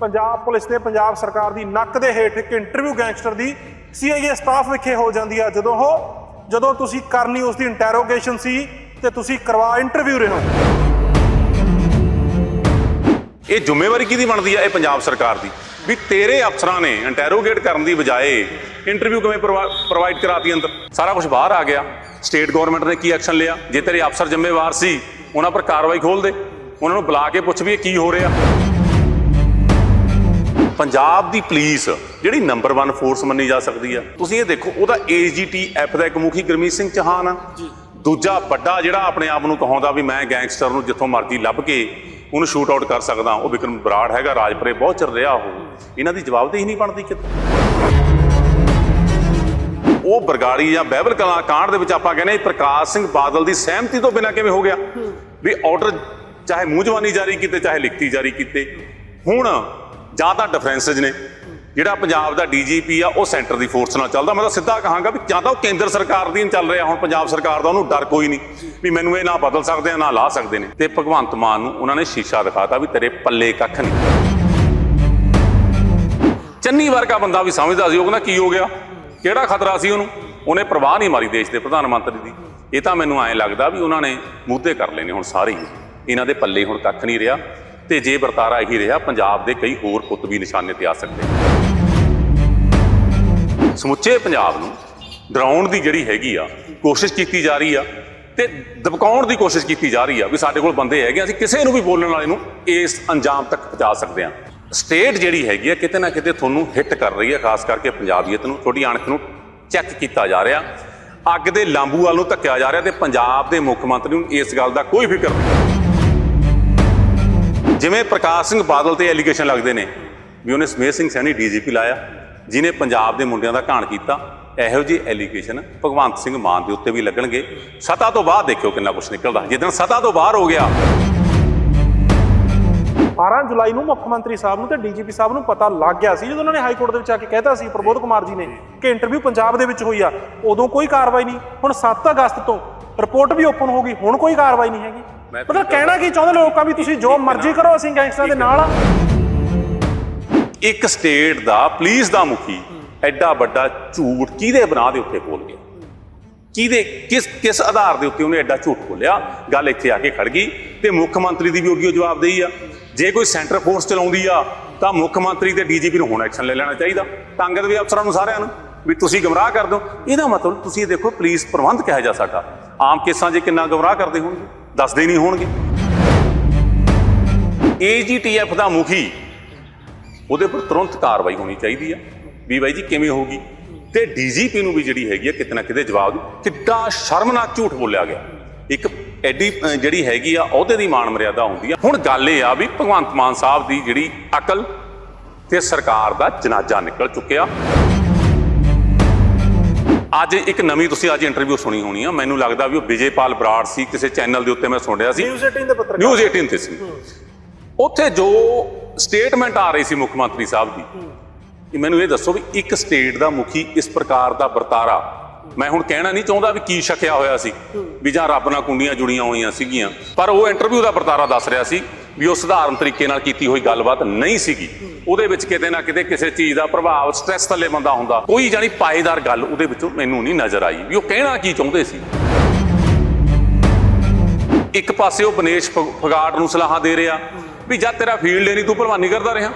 Punjab police ਤੇ ਪੰਜਾਬ ਸਰਕਾਰ ਦੀ ਨੱਕ ਦੇ ਹੇਠ ਇੱਕ ਇੰਟਰਵਿਊ ਗੈਂਗਸਟਰ ਦੀ ਸੀਆਈਏ ਸਟਾਫ ਵਿਖੇ ਹੋ ਜਾਂਦੀ ਆ। ਜਦੋਂ ਉਹ ਜਦੋਂ ਤੁਸੀਂ ਕਰਨੀ ਉਸ ਦੀ ਇੰਟਰੋਗੇਸ਼ਨ ਸੀ, ਤੇ ਤੁਸੀਂ ਕਰਵਾ ਇੰਟਰਵਿਊ ਰਹੇ ਹੋ। ਇਹ ਜ਼ਿੰਮੇਵਾਰੀ ਕਿਹਦੀ ਬਣਦੀ ਆ? ਇਹ ਪੰਜਾਬ ਸਰਕਾਰ ਦੀ। ਵੀ ਤੇਰੇ ਅਫਸਰਾਂ ਨੇ ਇੰਟਰੋਗੇਟ ਕਰਨ ਦੀ ਬਜਾਏ ਇੰਟਰਵਿਊ ਕਿਵੇਂ ਪ੍ਰੋਵਾਈਡ ਕਰਾਤੀ ਅੰਦਰ? ਸਾਰਾ ਕੁਝ ਬਾਹਰ ਆ ਗਿਆ। ਸਟੇਟ ਗਵਰਨਮੈਂਟ ਨੇ ਕੀ ਐਕਸ਼ਨ ਲਿਆ? ਜੇ ਤੇਰੇ ਅਫਸਰ ਜ਼ਿੰਮੇਵਾਰ ਸੀ, ਉਹਨਾਂ ਪਰ ਕਾਰਵਾਈ ਖੋਲ ਦੇ। ਉਹਨਾਂ ਨੂੰ ਬੁਲਾ ਕੇ ਪੁੱਛ ਵੀ ਇਹ ਕੀ ਹੋ ਰਿਹਾ। ਪੰਜਾਬ ਦੀ ਪੁਲਿਸ ਜਿਹੜੀ ਨੰਬਰ 1 ਫੋਰਸ ਮੰਨੀ ਜਾ ਸਕਦੀ ਆ। ਤੁਸੀਂ ਇਹ ਦੇਖੋ ਉਹਦਾ ਏਜੀਟੀਐਫ ਦਾ ਇੱਕ ਮੁਖੀ ਗੁਰਮੀਤ ਸਿੰਘ ਚੌਹਾਨ ਆ। ਦੂਜਾ ਵੱਡਾ ਜਿਹੜਾ ਆਪਣੇ ਆਪ ਨੂੰ ਕਹਾਉਂਦਾ ਵੀ ਮੈਂ ਗੈਂਗਸਟਰ ਨੂੰ ਜਿੱਥੋਂ ਮਰਜ਼ੀ ਲੱਭ ਕੇ ਉਹਨੂੰ ਸ਼ੂਟ ਆਊਟ ਕਰ ਸਕਦਾ ਉਹ ਵਿਕਰਮ ਬਰਾੜ ਹੈਗਾ ਰਾਜਪੁਰੇ ਬਹੁਤ ਚਿਰ ਰਿਹਾ ਉਹ। ਇਹਨਾਂ ਦੀ ਜਵਾਬਦੇਹੀ ਨਹੀਂ ਬਣਦੀ ਕਿਤੇ। ਉਹ ਬਰਗਾੜੀ ਜਾਂ ਬਹਿਬਲ ਕਲਾਂ ਕਾਂਡ ਦੇ ਵਿੱਚ ਆਪਾਂ ਕਹਿੰਦੇ ਪ੍ਰਕਾਸ਼ ਸਿੰਘ ਬਾਦਲ ਦੀ ਸਹਿਮਤੀ ਤੋਂ ਬਿਨਾਂ ਕਿਵੇਂ ਹੋ ਗਿਆ? ਵੀ ਆਰਡਰ ਚਾਹੇ ਮੂੰਹ ਜਵਾਨੀ ਜਾਰੀ ਕੀਤੇ ਚਾਹੇ ਲਿਖਤੀ ਜਾਰੀ ਕੀਤੇ। ਹੁਣ ਜਾਂ ਤਾਂ ਡਿਫਰੈਂਸਸ ਨੇ, ਜਿਹੜਾ ਪੰਜਾਬ ਦਾ ਡੀਜੀਪੀ ਆ, ਉਹ ਸੈਂਟਰ ਦੀ ਫੋਰਸ ਨਾਲ ਚੱਲਦਾ। ਮੈਂ ਤਾਂ ਸਿੱਧਾ ਕਹਾਂਗਾ ਵੀ ਜਾਂ ਤਾਂ ਉਹ ਕੇਂਦਰ ਸਰਕਾਰ ਦੀ ਚੱਲ ਰਿਹਾ, ਹੁਣ ਪੰਜਾਬ ਸਰਕਾਰ ਦਾ ਉਹਨੂੰ ਡਰ ਕੋਈ ਨਹੀਂ ਵੀ ਮੈਨੂੰ ਇਹ ਨਾ ਬਦਲ ਸਕਦੇ ਆ, ਨਾ ਲਾ ਸਕਦੇ ਨੇ। ਤੇ ਭਗਵੰਤ ਮਾਨ ਨੂੰ ਉਹਨਾਂ ਨੇ ਸ਼ੀਸ਼ਾ ਦਿਖਾਤਾ ਵੀ ਤੇਰੇ ਪੱਲੇ ਕੱਖ ਨਹੀਂ ਚੰਨੀ ਵਰਗਾ ਬੰਦਾ ਵੀ ਸਮਝਦਾ ਸੀ ਉਹ ਕਹਿੰਦਾ ਕੀ ਹੋ ਗਿਆ? ਕਿਹੜਾ ਖਤਰਾ ਸੀ ਉਹਨੂੰ? ਉਹਨੇ ਪ੍ਰਵਾਹ ਨਹੀਂ ਮਾਰੀ ਦੇਸ਼ ਦੇ ਪ੍ਰਧਾਨ ਮੰਤਰੀ ਦੀ। ਇਹ ਤਾਂ ਮੈਨੂੰ ਐਂ ਲੱਗਦਾ ਵੀ ਉਹਨਾਂ ਨੇ ਮੁੱਦੇ ਕਰ ਲਏ ਨੇ ਹੁਣ ਸਾਰੇ ਹੀ। ਇਹਨਾਂ ਦੇ ਪੱਲੇ ਹੁਣ ਕੱਖ ਨਹੀਂ ਰਿਹਾ। ਤੇ ਜੇ ਵਰਤਾਰਾ ਇਹੀ ਰਿਹਾ, ਪੰਜਾਬ ਦੇ ਕਈ ਹੋਰ ਪੁੱਤ ਵੀ ਨਿਸ਼ਾਨੇ ਤੇ ਆ ਸਕਦੇ ਸਮੁੱਚੇ ਪੰਜਾਬ ਨੂੰ ਡਰਾਉਣ ਦੀ ਜਿਹੜੀ ਹੈਗੀ ਆ, ਕੋਸ਼ਿਸ਼ ਕੀਤੀ ਜਾ ਰਹੀ ਆ ਤੇ ਦਬਕਾਉਣ ਦੀ ਕੋਸ਼ਿਸ਼ ਕੀਤੀ ਜਾ ਰਹੀ ਆ ਵੀ ਸਾਡੇ ਕੋਲ ਬੰਦੇ ਹੈਗੇ ਅਸੀਂ ਕਿਸੇ ਨੂੰ ਵੀ ਬੋਲਣ ਵਾਲੇ ਨੂੰ ਇਸ ਅੰਜਾਮ ਤੱਕ ਪਹੁੰਚਾ ਸਕਦੇ ਆ। ਸਟੇਟ ਜਿਹੜੀ ਹੈਗੀ ਆ, ਕਿਤੇ ਨਾ ਕਿਤੇ ਤੁਹਾਨੂੰ ਹਿੱਟ ਕਰ ਰਹੀ ਆ, ਖਾਸ ਕਰਕੇ ਪੰਜਾਬੀਅਤ ਨੂੰ ਤੁਹਾਡੀ ਅਣਖ ਨੂੰ ਚੈੱਕ ਕੀਤਾ ਜਾ ਰਿਹਾ। ਅੱਗ ਦੇ ਲਾਂਬੂ ਵੱਲ ਨੂੰ ਧੱਕਿਆ ਜਾ ਰਿਹਾ ਤੇ ਪੰਜਾਬ ਦੇ ਮੁੱਖ ਮੰਤਰੀ ਨੂੰ ਇਸ ਗੱਲ ਦਾ ਕੋਈ ਫਿਕਰ ਨਹੀਂ। ਜਿਵੇਂ ਪ੍ਰਕਾਸ਼ ਸਿੰਘ ਬਾਦਲ ਤੇ ਐਲੀਗੇਸ਼ਨ ਲੱਗਦੇ ਨੇ, ਵੀ ਉਹਨੇ ਸਮੇਤ ਸਿੰਘ ਸੈਣੀ ਡੀਜੀਪੀ ਲਾਇਆ ਜਿਨੇ ਪੰਜਾਬ ਦੇ ਮੁੰਡਿਆਂ ਦਾ ਘਾਣ ਕੀਤਾ, ਇਹੋ ਜਿਹੇ ਐਲੀਗੇਸ਼ਨ ਭਗਵੰਤ ਸਿੰਘ ਮਾਨ ਦੇ ਉੱਤੇ ਵੀ ਲੱਗਣਗੇ। ਸਤਾ ਤੋਂ ਬਾਅਦ ਦੇਖਿਓ ਕਿੰਨਾ ਕੁਝ ਨਿਕਲਦਾ। ਜਿੱਦਣ ਸਤਾ ਤੋਂ ਬਾਹਰ ਹੋ ਗਿਆ। 12 ਜੁਲਾਈ ਨੂੰ ਮੁੱਖ ਮੰਤਰੀ ਸਾਹਿਬ ਨੂੰ ਤੇ ਡੀਜੀਪੀ ਸਾਹਿਬ ਨੂੰ ਪਤਾ ਲੱਗ ਗਿਆ ਸੀ, ਜਦੋਂ ਉਹਨਾਂ ਨੇ ਹਾਈ ਕੋਰਟ ਦੇ ਵਿੱਚ ਆ ਕੇ ਕਹਿਤਾ ਸੀ, ਪ੍ਰਬੋਧ ਕੁਮਾਰ ਜੀ ਨੇ, ਕਿ ਇੰਟਰਵਿਊ ਪੰਜਾਬ ਦੇ ਵਿੱਚ ਹੋਈ ਆ, ਉਦੋਂ ਕੋਈ ਕਾਰਵਾਈ ਨਹੀਂ। ਹੁਣ 7 ਅਗਸਤ ਤੋਂ ਰਿਪੋਰਟ ਵੀ ਓਪਨ ਹੋ ਗਈ, ਹੁਣ ਕੋਈ ਕਾਰਵਾਈ ਨਹੀਂ ਹੈਗੀ। ਮਤਲਬ ਕਹਿਣਾ ਕੀ ਚਾਹੁੰਦੇ ਲੋਕਾਂ ਵੀ ਤੁਸੀਂ ਜੋ ਮਰਜ਼ੀ ਕਰੋ ਅਸੀਂ ਗੈਂਗਸਟਰਾਂ ਦੇ ਨਾਲ ਆ। ਇੱਕ ਸਟੇਟ ਦਾ ਪੁਲਿਸ ਦਾ ਮੁਖੀ ਐਡਾ ਵੱਡਾ ਝੂਠ ਕਿਹਦੇ ਬਣਾ ਦੇ ਉੱਤੇ ਬੋਲ ਗਿਆ? ਕਿਹਦੇ ਕਿਸ ਕਿਸ ਆਧਾਰ ਦੇ ਉੱਤੇ ਉਹਨੇ ਐਡਾ ਝੂਠ ਬੋਲਿਆ? ਗੱਲ ਇੱਥੇ ਆ ਕੇ ਖੜ ਗਈ ਤੇ ਮੁੱਖ ਮੰਤਰੀ ਦੀ ਵੀ ਉਹਦੀ ਜਵਾਬਦੇਹੀ ਆ। ਜੇ ਕੋਈ ਸੈਂਟਰ ਫੋਰਸ ਚਲਾਉਂਦੀ ਆ ਤਾਂ ਮੁੱਖ ਮੰਤਰੀ ਤੇ ਡੀਜੀਪੀ ਨੂੰ ਹੁਣ ਐਕਸ਼ਨ ਲੈ ਲੈਣਾ ਚਾਹੀਦਾ। ਤੰਗਤ ਵੀ ਅਫਸਰਾਂ ਨੂੰ ਸਾਰਿਆਂ ਨੂੰ ਵੀ ਤੁਸੀਂ ਗਮਰਾਹ ਕਰ ਦਿਓ। ਇਹਦਾ ਮਤਲਬ ਤੁਸੀਂ ਇਹ ਦੇਖੋ ਪੁਲਿਸ ਪ੍ਰਬੰਧ ਕਿਹਾ ਜਾ ਸਾਡਾ ਆਮ ਕੇਸਾਂ 'ਚ ਕਿੰਨਾ ਗਮਰਾਹ ਕਰਦੇ ਹੋਣਗੇ? ਦੱਸਦੇ ਨਹੀਂ ਹੋਣਗੇ। ਏਜੀਟੀਐਫ ਦਾ ਮੁਖੀ, ਉਹਦੇ ਪਰ ਤੁਰੰਤ ਕਾਰਵਾਈ ਹੋਣੀ ਚਾਹੀਦੀ ਆ, ਵੀ ਬਾਈ ਜੀ ਕਿਵੇਂ ਹੋਊਗੀ? ਤੇ ਡੀਜੀਪੀ ਨੂੰ ਵੀ ਜਿਹੜੀ ਹੈਗੀ ਆ, ਕਿਤੇ ਨਾ ਕਿਤੇ ਜਵਾਬ ਕਿੱਡਾ ਸ਼ਰਮਨਾਕ ਝੂਠ ਬੋਲਿਆ ਗਿਆ। ਇੱਕ ਐਡੀ ਜਿਹੜੀ ਹੈਗੀ ਆ, ਅਹੁਦੇ ਦੀ ਮਾਣ ਮਰਿਆਦਾ ਹੁੰਦੀ ਆ। ਹੁਣ ਗੱਲ ਇਹ ਆ ਵੀ ਭਗਵੰਤ ਮਾਨ ਸਾਹਿਬ ਦੀ ਜਿਹੜੀ ਅਕਲ ਤੇ ਸਰਕਾਰ ਦਾ ਜਨਾਜ਼ਾ ਨਿਕਲ ਚੁੱਕਿਆ। ਅੱਜ ਇੱਕ ਨਵੀਂ ਤੁਸੀਂ ਅੱਜ ਇੰਟਰਵਿਊ ਸੁਣੀ ਹੋਣੀ ਆ। ਮੈਨੂੰ ਲੱਗਦਾ ਵੀ ਉਹ ਵਿਜੇਪਾਲ ਬਰਾੜ ਸੀ ਕਿਸੇ ਚੈਨਲ ਦੇ ਉੱਤੇ ਮੈਂ ਸੁਣ ਰਿਹਾ ਸੀ। ਨਿਊਜ਼ 18 ਦੇ ਪੱਤਰਕਾਰ। ਨਿਊਜ਼ 18 ਤੇ ਸੀ। ਉੱਥੇ ਜੋ ਸਟੇਟਮੈਂਟ ਆ ਰਹੀ ਸੀ ਮੁੱਖ ਮੰਤਰੀ ਸਾਹਿਬ ਦੀ ਕਿ ਮੈਨੂੰ ਇਹ ਦੱਸੋ ਵੀ ਇੱਕ ਸਟੇਟ ਦਾ ਮੁਖੀ ਇਸ ਪ੍ਰਕਾਰ ਦਾ ਵਰਤਾਰਾ ਮੈਂ ਹੁਣ ਕਹਿਣਾ ਨਹੀਂ ਚਾਹੁੰਦਾ ਵੀ ਕੀ ਸ਼ੱਕਿਆ ਹੋਇਆ ਸੀ ਵੀ ਜਾਂ ਰੱਬ ਨਾਲ ਕੁੰਡੀਆਂ ਜੁੜੀਆਂ ਹੋਈਆਂ ਸੀਗੀਆਂ ਪਰ ਉਹ ਇੰਟਰਵਿਊ ਦਾ ਵਰਤਾਰਾ ਦੱਸ ਰਿਹਾ ਸੀ। ਵੀ ਉਹ ਸਧਾਰਨ ਤਰੀਕੇ ਨਾਲ ਕੀਤੀ ਹੋਈ ਗੱਲਬਾਤ ਨਹੀਂ ਸੀਗੀ। ਉਹਦੇ ਵਿੱਚ ਕਿਤੇ ਨਾ ਕਿਤੇ ਕਿਸੇ ਚੀਜ਼ ਦਾ ਪ੍ਰਭਾਵ ਸਟ੍ਰੈਸ ਥੱਲੇ ਬੰਦਾ ਹੁੰਦਾ। ਕੋਈ ਜਾਨੀ ਪਾਏਦਾਰ ਗੱਲ ਉਹਦੇ ਵਿੱਚੋਂ ਮੈਨੂੰ ਨਹੀਂ ਨਜ਼ਰ ਆਈ ਵੀ ਉਹ ਕਹਿਣਾ ਕੀ ਚਾਹੁੰਦੇ ਸੀ। ਇੱਕ ਪਾਸੇ ਉਹ ਬਨੇਸ਼ ਫਗਾੜ ਨੂੰ ਸਲਾਹਾਂ ਦੇ ਰਿਹਾ ਵੀ ਜਦ ਤੇਰਾ ਫੀਲਡ ਨਹੀਂ ਤੂੰ ਭਲਵਾਨੀ ਕਰਦਾ ਰਿਹਾ।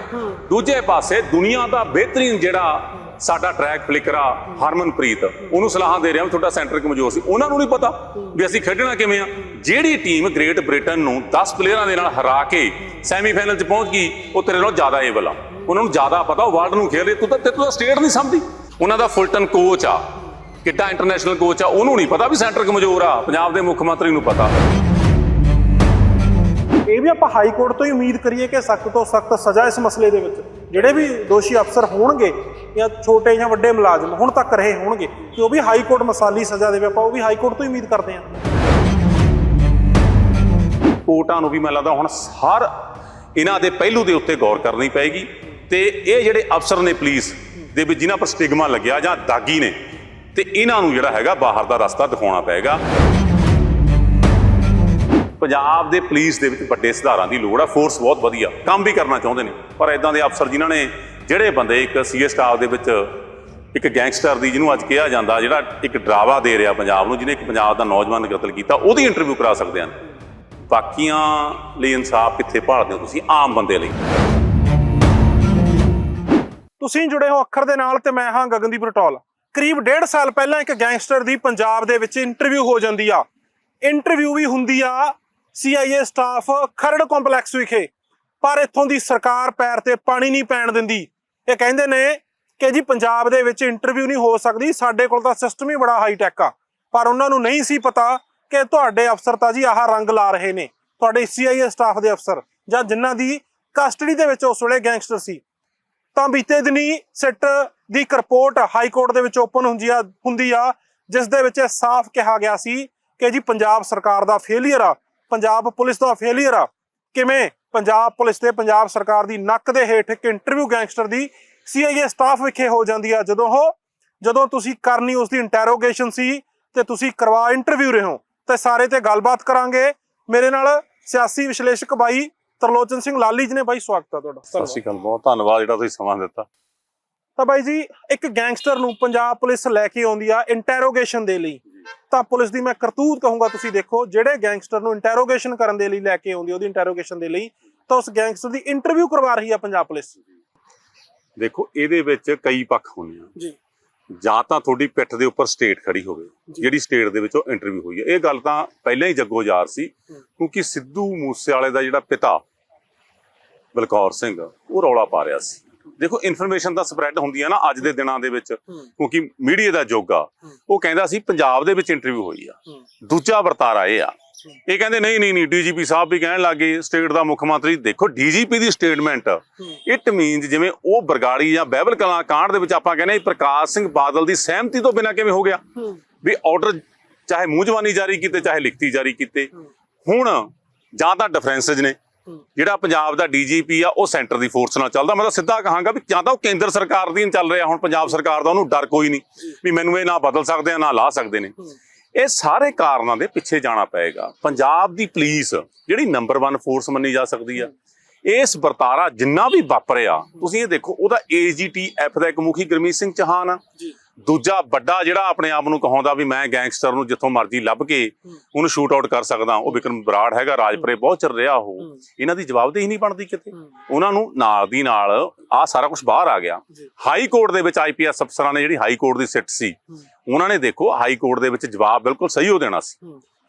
ਦੂਜੇ ਪਾਸੇ ਦੁਨੀਆ ਦਾ ਬਿਹਤਰੀਨ ਜਿਹੜਾ ਸਾਡਾ ਟਰੈਕ ਫਲਿਕਰ ਆ, ਹਰਮਨਪ੍ਰੀਤ। ਉਹਨੂੰ ਸਲਾਹਾਂ ਦੇ ਰਿਹਾ ਵੀ ਤੁਹਾਡਾ ਸੈਂਟਰ ਕਮਜ਼ੋਰ ਸੀ। ਉਹਨਾਂ ਨੂੰ ਨਹੀਂ ਪਤਾ ਵੀ ਅਸੀਂ ਖੇਡਣਾ ਕਿਵੇਂ ਆ। ਜਿਹੜੀ ਟੀਮ ਗ੍ਰੇਟ ਬ੍ਰਿਟਨ ਨੂੰ 10 ਪਲੇਅਰਾਂ ਦੇ ਨਾਲ ਹਰਾ ਕੇ ਸੈਮੀਫਾਈਨਲ 'ਚ ਪਹੁੰਚ ਗਈ, ਉਹ ਤੇਰੇ ਨਾਲੋਂ ਜ਼ਿਆਦਾ ਏਵਲ ਆ। ਉਹਨਾਂ ਨੂੰ ਜ਼ਿਆਦਾ ਪਤਾ, ਉਹ ਵਰਲਡ ਨੂੰ ਖੇਡ ਰਹੇ ਤੂੰ ਤਾਂ ਤੂੰ ਤਾਂ ਸਟੇਟ ਨਹੀਂ ਸਮਝਦੀ। ਉਹਨਾਂ ਦਾ ਫੁਲਟਨ ਕੋਚ ਆ, ਕਿੱਡਾ ਇੰਟਰਨੈਸ਼ਨਲ ਕੋਚ ਆ, ਉਹਨੂੰ ਨਹੀਂ ਪਤਾ ਵੀ ਸੈਂਟਰ ਕਮਜ਼ੋਰ ਆ। ਪੰਜਾਬ ਦੇ ਮੁੱਖ ਮੰਤਰੀ ਨੂੰ ਪਤਾ। ਇਹ ਵੀ ਆਪਾਂ ਹਾਈ ਕੋਰਟ ਤੋਂ ਹੀ ਉਮੀਦ ਕਰੀਏ ਕਿ ਸਖਤ ਤੋਂ ਸਖਤ ਸਜ਼ਾ ਇਸ ਮਸਲੇ ਦੇ ਵਿੱਚ। ਜਿਹੜੇ ਵੀ ਦੋਸ਼ੀ ਅਫਸਰ ਹੋਣਗੇ ਜਾਂ ਛੋਟੇ ਜਾਂ ਵੱਡੇ ਮੁਲਾਜ਼ਮ ਹੁਣ ਤੱਕ ਰਹੇ ਹੋਣਗੇ ਕਿ ਉਹ ਵੀ ਹਾਈ ਕੋਰਟ ਮਸਾਲੀ ਸਜ਼ਾ ਦੇਵੇ, ਆਪਾਂ ਉਹ ਵੀ ਹਾਈ ਕੋਰਟ ਤੋਂ ਹੀ ਉਮੀਦ ਕਰਦੇ ਹਾਂ। ਕੋਰਟਾਂ ਨੂੰ ਵੀ ਮੈਨੂੰ ਲੱਗਦਾ ਹੁਣ ਹਰ ਇਹਨਾਂ ਦੇ ਪਹਿਲੂ ਦੇ ਉੱਤੇ ਗੌਰ ਕਰਨੀ ਪਏਗੀ, ਤੇ ਇਹ ਜਿਹੜੇ ਅਫਸਰ ਨੇ ਪੁਲਿਸ ਦੇ ਵਿੱਚ ਜਿਨ੍ਹਾਂ ਪਰ ਸਟਿਗਮਾ ਲੱਗਿਆ ਜਾਂ ਦਾਗੀ ਨੇ, ਤੇ ਇਹਨਾਂ ਨੂੰ ਜਿਹੜਾ ਹੈਗਾ ਬਾਹਰ ਦਾ ਰਸਤਾ ਦਿਖਾਉਣਾ ਪਏਗਾ। ਪੰਜਾਬ ਦੇ ਪੁਲਿਸ ਦੇ ਵਿੱਚ ਵੱਡੇ ਸੁਧਾਰਾਂ ਦੀ ਲੋੜ ਆ ਫੋਰਸ ਬਹੁਤ ਵਧੀਆ। ਕੰਮ ਵੀ ਕਰਨਾ ਚਾਹੁੰਦੇ ਨੇ। ਪਰ ਇਦਾਂ ਦੇ ਅਫਸਰ ਜਿਨ੍ਹਾਂ ਨੇ, ਜਿਹੜੇ ਬੰਦੇ ਇੱਕ ਸੀਏ ਸਟਾਫ ਦੇ ਵਿੱਚ, ਇੱਕ ਗੈਂਗਸਟਰ ਦੀ ਜਿਹਨੂੰ ਅੱਜ ਕਿਹਾ ਜਾਂਦਾ, ਜਿਹੜਾ ਇੱਕ ਡਰਾਵਾ ਦੇ ਰਿਹਾ ਪੰਜਾਬ ਨੂੰ, ਜਿਹਨੇ ਇੱਕ ਪੰਜਾਬ ਦਾ ਨੌਜਵਾਨ ਕਤਲ ਕੀਤਾ, ਉਹਦੀ ਇੰਟਰਵਿਊ ਕਰਾ ਸਕਦੇ ਹਨ। ਬਾਕੀਆਂ ਲਈ ਇਨਸਾਫ ਕਿੱਥੇ ਭਾਲਦੇ ਹੋ ਤੁਸੀਂ? ਆਮ ਬੰਦੇ ਲਈ। ਤੁਸੀਂ ਜੁੜੇ ਹੋ ਅੱਖਰ ਦੇ ਨਾਲ ਤੇ ਮੈਂ ਹਾਂ ਗਗਨਦੀਪ ਰਟੋਲ। ਕਰੀਬ ਡੇਢ ਸਾਲ ਪਹਿਲਾਂ ਇੱਕ ਗੈਂਗਸਟਰ ਦੀ ਪੰਜਾਬ ਦੇ ਵਿੱਚ ਇੰਟਰਵਿਊ ਹੋ ਜਾਂਦੀ ਆ। ਇੰਟਰਵਿਊ ਵੀ ਹੁੰਦੀ ਆ ਸੀਆਈਏ ਸਟਾਫ ਖਰੜ ਕੰਪਲੈਕਸ ਵਿਖੇ। ਪਰ ਇੱਥੋਂ ਦੀ ਸਰਕਾਰ ਪੈਰ ਤੇ ਪਾਣੀ ਨਹੀਂ ਪੈਣ ਦਿੰਦੀ। ਇਹ ਕਹਿੰਦੇ ਨੇ ਕਿ ਜੀ ਪੰਜਾਬ ਦੇ ਵਿੱਚ ਇੰਟਰਵਿਊ ਨਹੀਂ ਹੋ ਸਕਦੀ। ਸਾਡੇ ਕੋਲ ਤਾਂ ਸਿਸਟਮ ਹੀ ਬੜਾ ਹਾਈ ਟੈਕ ਆ। ਪਰ ਉਹਨਾਂ ਨੂੰ ਨਹੀਂ ਸੀ ਪਤਾ ਕਿ ਤੁਹਾਡੇ ਅਫਸਰ ਤਾਂ ਜੀ ਆਹ ਰੰਗ ਲਾ ਰਹੇ ਨੇ। ਤੁਹਾਡੇ ਸੀਆਈਏ ਸਟਾਫ ਦੇ ਅਫਸਰ ਜਾਂ ਜਿਨ੍ਹਾਂ ਦੀ ਕਸਟਡੀ ਦੇ ਵਿੱਚ ਉਸ ਵੇਲੇ ਗੈਂਗਸਟਰ ਸੀ। ਤਾਂ ਬੀਤੇ ਦਿਨੀ ਸਿੱਟ ਦੀ ਇੱਕ ਰਿਪੋਰਟ ਹਾਈ ਕੋਰਟ ਦੇ ਵਿੱਚ ਓਪਨ ਹੁੰਦੀ ਆ ਹੁੰਦੀ ਆ, ਜਿਸ ਦੇ ਵਿੱਚ ਇਹ ਸਾਫ਼ ਕਿਹਾ ਗਿਆ ਸੀ ਕਿ ਜੀ ਪੰਜਾਬ ਸਰਕਾਰ ਦਾ ਫੇਲਿਅਰ ਆ। ਪੰਜਾਬ ਪੁਲਿਸ ਦਾ ਫੇਲਿਅਰ ਆ। ਕਿਵੇਂ? ਪੰਜਾਬ ਪੁਲਿਸ ਤੇ ਪੰਜਾਬ ਸਰਕਾਰ ਦੀ ਨੱਕ ਦੇ ਹੇਠ ਇੱਕ ਇੰਟਰਵਿਊ ਗੈਂਗਸਟਰ ਦੀ ਸੀਆਈਏ ਸਟਾਫ ਵਿਖੇ ਹੋ ਜਾਂਦੀ ਆ। ਜਦੋਂ ਉਹ ਜਦੋਂ ਤੁਸੀਂ ਕਰਨੀ ਉਸ ਦੀ ਇੰਟਰੋਗੇਸ਼ਨ ਸੀ ਤੇ ਤੁਸੀਂ ਕਰਵਾ ਇੰਟਰਵਿਊ ਰਹੇ ਹੋ ਤੇ ਸਾਰੇ ਤੇ ਗੱਲਬਾਤ ਕਰਾਂਗੇ। ਮੇਰੇ ਨਾਲ ਸਿਆਸੀ ਵਿਸ਼ਲੇਸ਼ਕ ਬਾਈ ਤਰਲੋਚਨ ਸਿੰਘ ਲਾਲੀ ਜੀ ਨੇ। ਬਾਈ ਸਵਾਗਤ ਆ ਤੁਹਾਡਾ। ਸਤਿ ਸ਼੍ਰੀ ਅਕਾਲ ਬਹੁਤ ਧੰਨਵਾਦ ਜਿਹੜਾ ਤੁਸੀਂ ਸਮਾਂ ਦਿੱਤਾ। ਤਾਂ ਬਾਈ ਜੀ ਇੱਕ ਗੈਂਗਸਟਰ ਨੂੰ ਪੰਜਾਬ ਪੁਲਿਸ ਲੈ ਕੇ ਆਉਂਦੀ ਆ ਇੰਟਰੋਗੇਸ਼ਨ ਦੇ ਲਈ। ਤਾਂ ਪੁਲਿਸ ਦੀ ਮੈਂ ਕਰਤੂਤ ਕਹੂੰਗਾ ਤੁਸੀਂ ਦੇਖੋ ਜਿਹੜੇ ਗੈਂਗਸਟਰ ਨੂੰ ਇੰਟਰੋਗੇਸ਼ਨ ਕਰਨ ਦੇ ਲਈ ਲੈ ਕੇ ਆਉਂਦੀ ਉਹਦੀ ਇੰਟਰੋਗੇਸ਼ਨ ਦੇ ਲਈ ਤਾਂ ਉਸ ਗੈਂਗਸਟਰ ਦੀ ਇੰਟਰਵਿਊ ਕਰਵਾ ਰਹੀ ਆ ਪੰਜਾਬ ਪੁਲਿਸ। ਦੇਖੋ ਇਹਦੇ ਵਿੱਚ ਕਈ ਪੱਖ ਹੁੰਦੇ ਆ ਜੀ। ਜਾਂ ਤਾਂ ਤੁਹਾਡੀ ਪਿੱਠ ਦੇ ਉੱਪਰ ਸਟੇਟ ਖੜੀ ਹੋਵੇ। ਜਿਹੜੀ ਸਟੇਟ ਦੇ ਵਿੱਚ ਉਹ ਇੰਟਰਵਿਊ ਹੋਈ ਹੈ ਇਹ ਗੱਲ ਤਾਂ ਪਹਿਲਾਂ ਹੀ ਜੱਗੋਜਾਰ ਸੀ ਹੂੰ। ਕਿਉਂਕਿ ਸਿੱਧੂ ਮੂਸੇਵਾਲੇ ਦਾ ਜਿਹੜਾ ਪਿਤਾ ਬਲਕੌਰ ਸਿੰਘ ਉਹ ਰੌਲਾ ਪਾ ਰਿਹਾ ਸੀ। ਦੇਖੋ ਇਨਫੋਰਮੇਸ਼ਨ ਤਾਂ ਸਪਰੈਡ ਹੁੰਦੀ ਹੈ ਨਾ ਅੱਜ ਦੇ ਦਿਨਾਂ ਦੇ ਵਿੱਚ ਕਿਉਂਕਿ ਮੀਡੀਆ ਦਾ ਯੁੱਗ ਆ। ਉਹ ਕਹਿੰਦਾ ਸੀ ਪੰਜਾਬ ਦੇ ਵਿੱਚ ਇੰਟਰਵਿਊ ਹੋਈ ਆ। ਦੂਜਾ ਵਰਤਾਰਾ ਇਹ ਆ। ਇਹ ਕਹਿੰਦੇ ਨਹੀਂ ਨਹੀਂ ਨਹੀਂ ਡੀਜੀਪੀ ਸਾਹਿਬ ਵੀ ਕਹਿਣ ਲੱਗੇ ਸਟੇਟ ਦਾ ਮੁੱਖ ਮੰਤਰੀ। ਦੇਖੋ ਡੀਜੀਪੀ ਦੀ ਸਟੇਟਮੈਂਟ ਇਟ ਮੀਨਸ ਜਿਵੇਂ ਉਹ ਬਰਗਾੜੀ ਜਾਂ ਬਹਿਬਲ ਕਲਾਂ ਕਾਂਡ ਦੇ ਵਿੱਚ ਆਪਾਂ ਕਹਿੰਦੇ ਪ੍ਰਕਾਸ਼ ਸਿੰਘ ਬਾਦਲ ਦੀ ਸਹਿਮਤੀ ਤੋਂ ਬਿਨਾਂ ਕਿਵੇਂ ਹੋ ਗਿਆ? ਵੀ ਆਰਡਰ ਚਾਹੇ ਮੂੰਹ ਜ਼ਬਾਨੀ ਜਾਰੀ ਕੀਤੇ ਚਾਹੇ ਲਿਖਤੀ ਜਾਰੀ ਕੀਤੇ। ਹੁਣ ਜਾਂ ਤਾਂ ਡਿਫਰੈਂਸਸ ਨੇ। ਜਿਹੜਾ ਪੰਜਾਬ ਦਾ ਡੀਜੀਪੀ ਆ, ਉਹ ਸੈਂਟਰ ਦੀ ਫੋਰਸ ਨਾਲ ਚੱਲਦਾ। ਮੈਂ ਤਾਂ ਸਿੱਧਾ ਕਹਾਂਗਾ ਵੀ ਜਾਂ ਤਾਂ ਉਹ ਕੇਂਦਰ ਸਰਕਾਰ ਦੀ ਚੱਲ ਰਿਹਾ। ਹੁਣ ਪੰਜਾਬ ਸਰਕਾਰ ਦਾ ਉਹਨੂੰ ਡਰ ਕੋਈ ਨਹੀਂ ਵੀ ਮੈਨੂੰ ਇਹ ਨਾ ਬਦਲ ਸਕਦੇ ਆ, ਨਾ ਲਾ ਸਕਦੇ ਨੇ। ਇਹ ਸਾਰੇ ਕਾਰਨਾਂ ਦੇ ਪਿੱਛੇ ਜਾਣਾ ਪਏਗਾ। ਪੰਜਾਬ ਦੀ ਪੁਲਿਸ, ਜਿਹੜੀ ਨੰਬਰ 1 ਫੋਰਸ ਮੰਨੀ ਜਾ ਸਕਦੀ ਆ, ਇਸ ਵਰਤਾਰਾ ਜਿੰਨਾ ਵੀ ਵਾਪਰਿਆ, ਤੁਸੀਂ ਇਹ ਦੇਖੋ, ਉਹਦਾ ਏਜੀਟੀਐਫ ਦਾ ਇੱਕ ਮੁਖੀ ਗੁਰਮੀਤ ਸਿੰਘ ਚੌਹਾਨ ਆ। ਜੀ। ਦੂਜਾ ਵੱਡਾ ਜਿਹੜਾ ਆਪਣੇ ਆਪ ਨੂੰ ਕਹਾਉਂਦਾ ਵੀ ਮੈਂ ਗੈਂਗਸਟਰ ਨੂੰ ਜਿੱਥੋਂ ਮਰਜ਼ੀ ਲੱਭ ਕੇ ਉਹਨੂੰ ਸ਼ੂਟ ਆਊਟ ਕਰ ਸਕਦਾ ਉਹ ਵਿਕਰਮ ਬਰਾੜ ਹੈਗਾ ਰਾਜਪੁਰੇ ਬਹੁਤ ਚਿਰ ਰਿਹਾ ਉਹ। ਇਹਨਾਂ ਦੀ ਜਵਾਬਦੇਹੀ ਨਹੀਂ ਬਣਦੀ ਕਿਤੇ। ਉਹਨਾਂ ਨੂੰ ਨਾਲ ਦੀ ਨਾਲ ਆ ਸਾਰਾ ਕੁਝ ਬਾਹਰ ਆ ਗਿਆ। ਹਾਈ ਕੋਰਟ ਦੇ ਵਿੱਚ ਆਈਪੀਐਸ ਅਫਸਰਾਂ ਨੇ ਜਿਹੜੀ ਹਾਈ ਕੋਰਟ ਦੀ ਸਿੱਟ ਸੀ ਉਹਨਾਂ ਨੇ ਦੇਖੋ ਹਾਈ ਕੋਰਟ ਦੇ ਵਿੱਚ ਜਵਾਬ ਬਿਲਕੁਲ ਸਹੀ ਹੋ ਦੇਣਾ ਸੀ।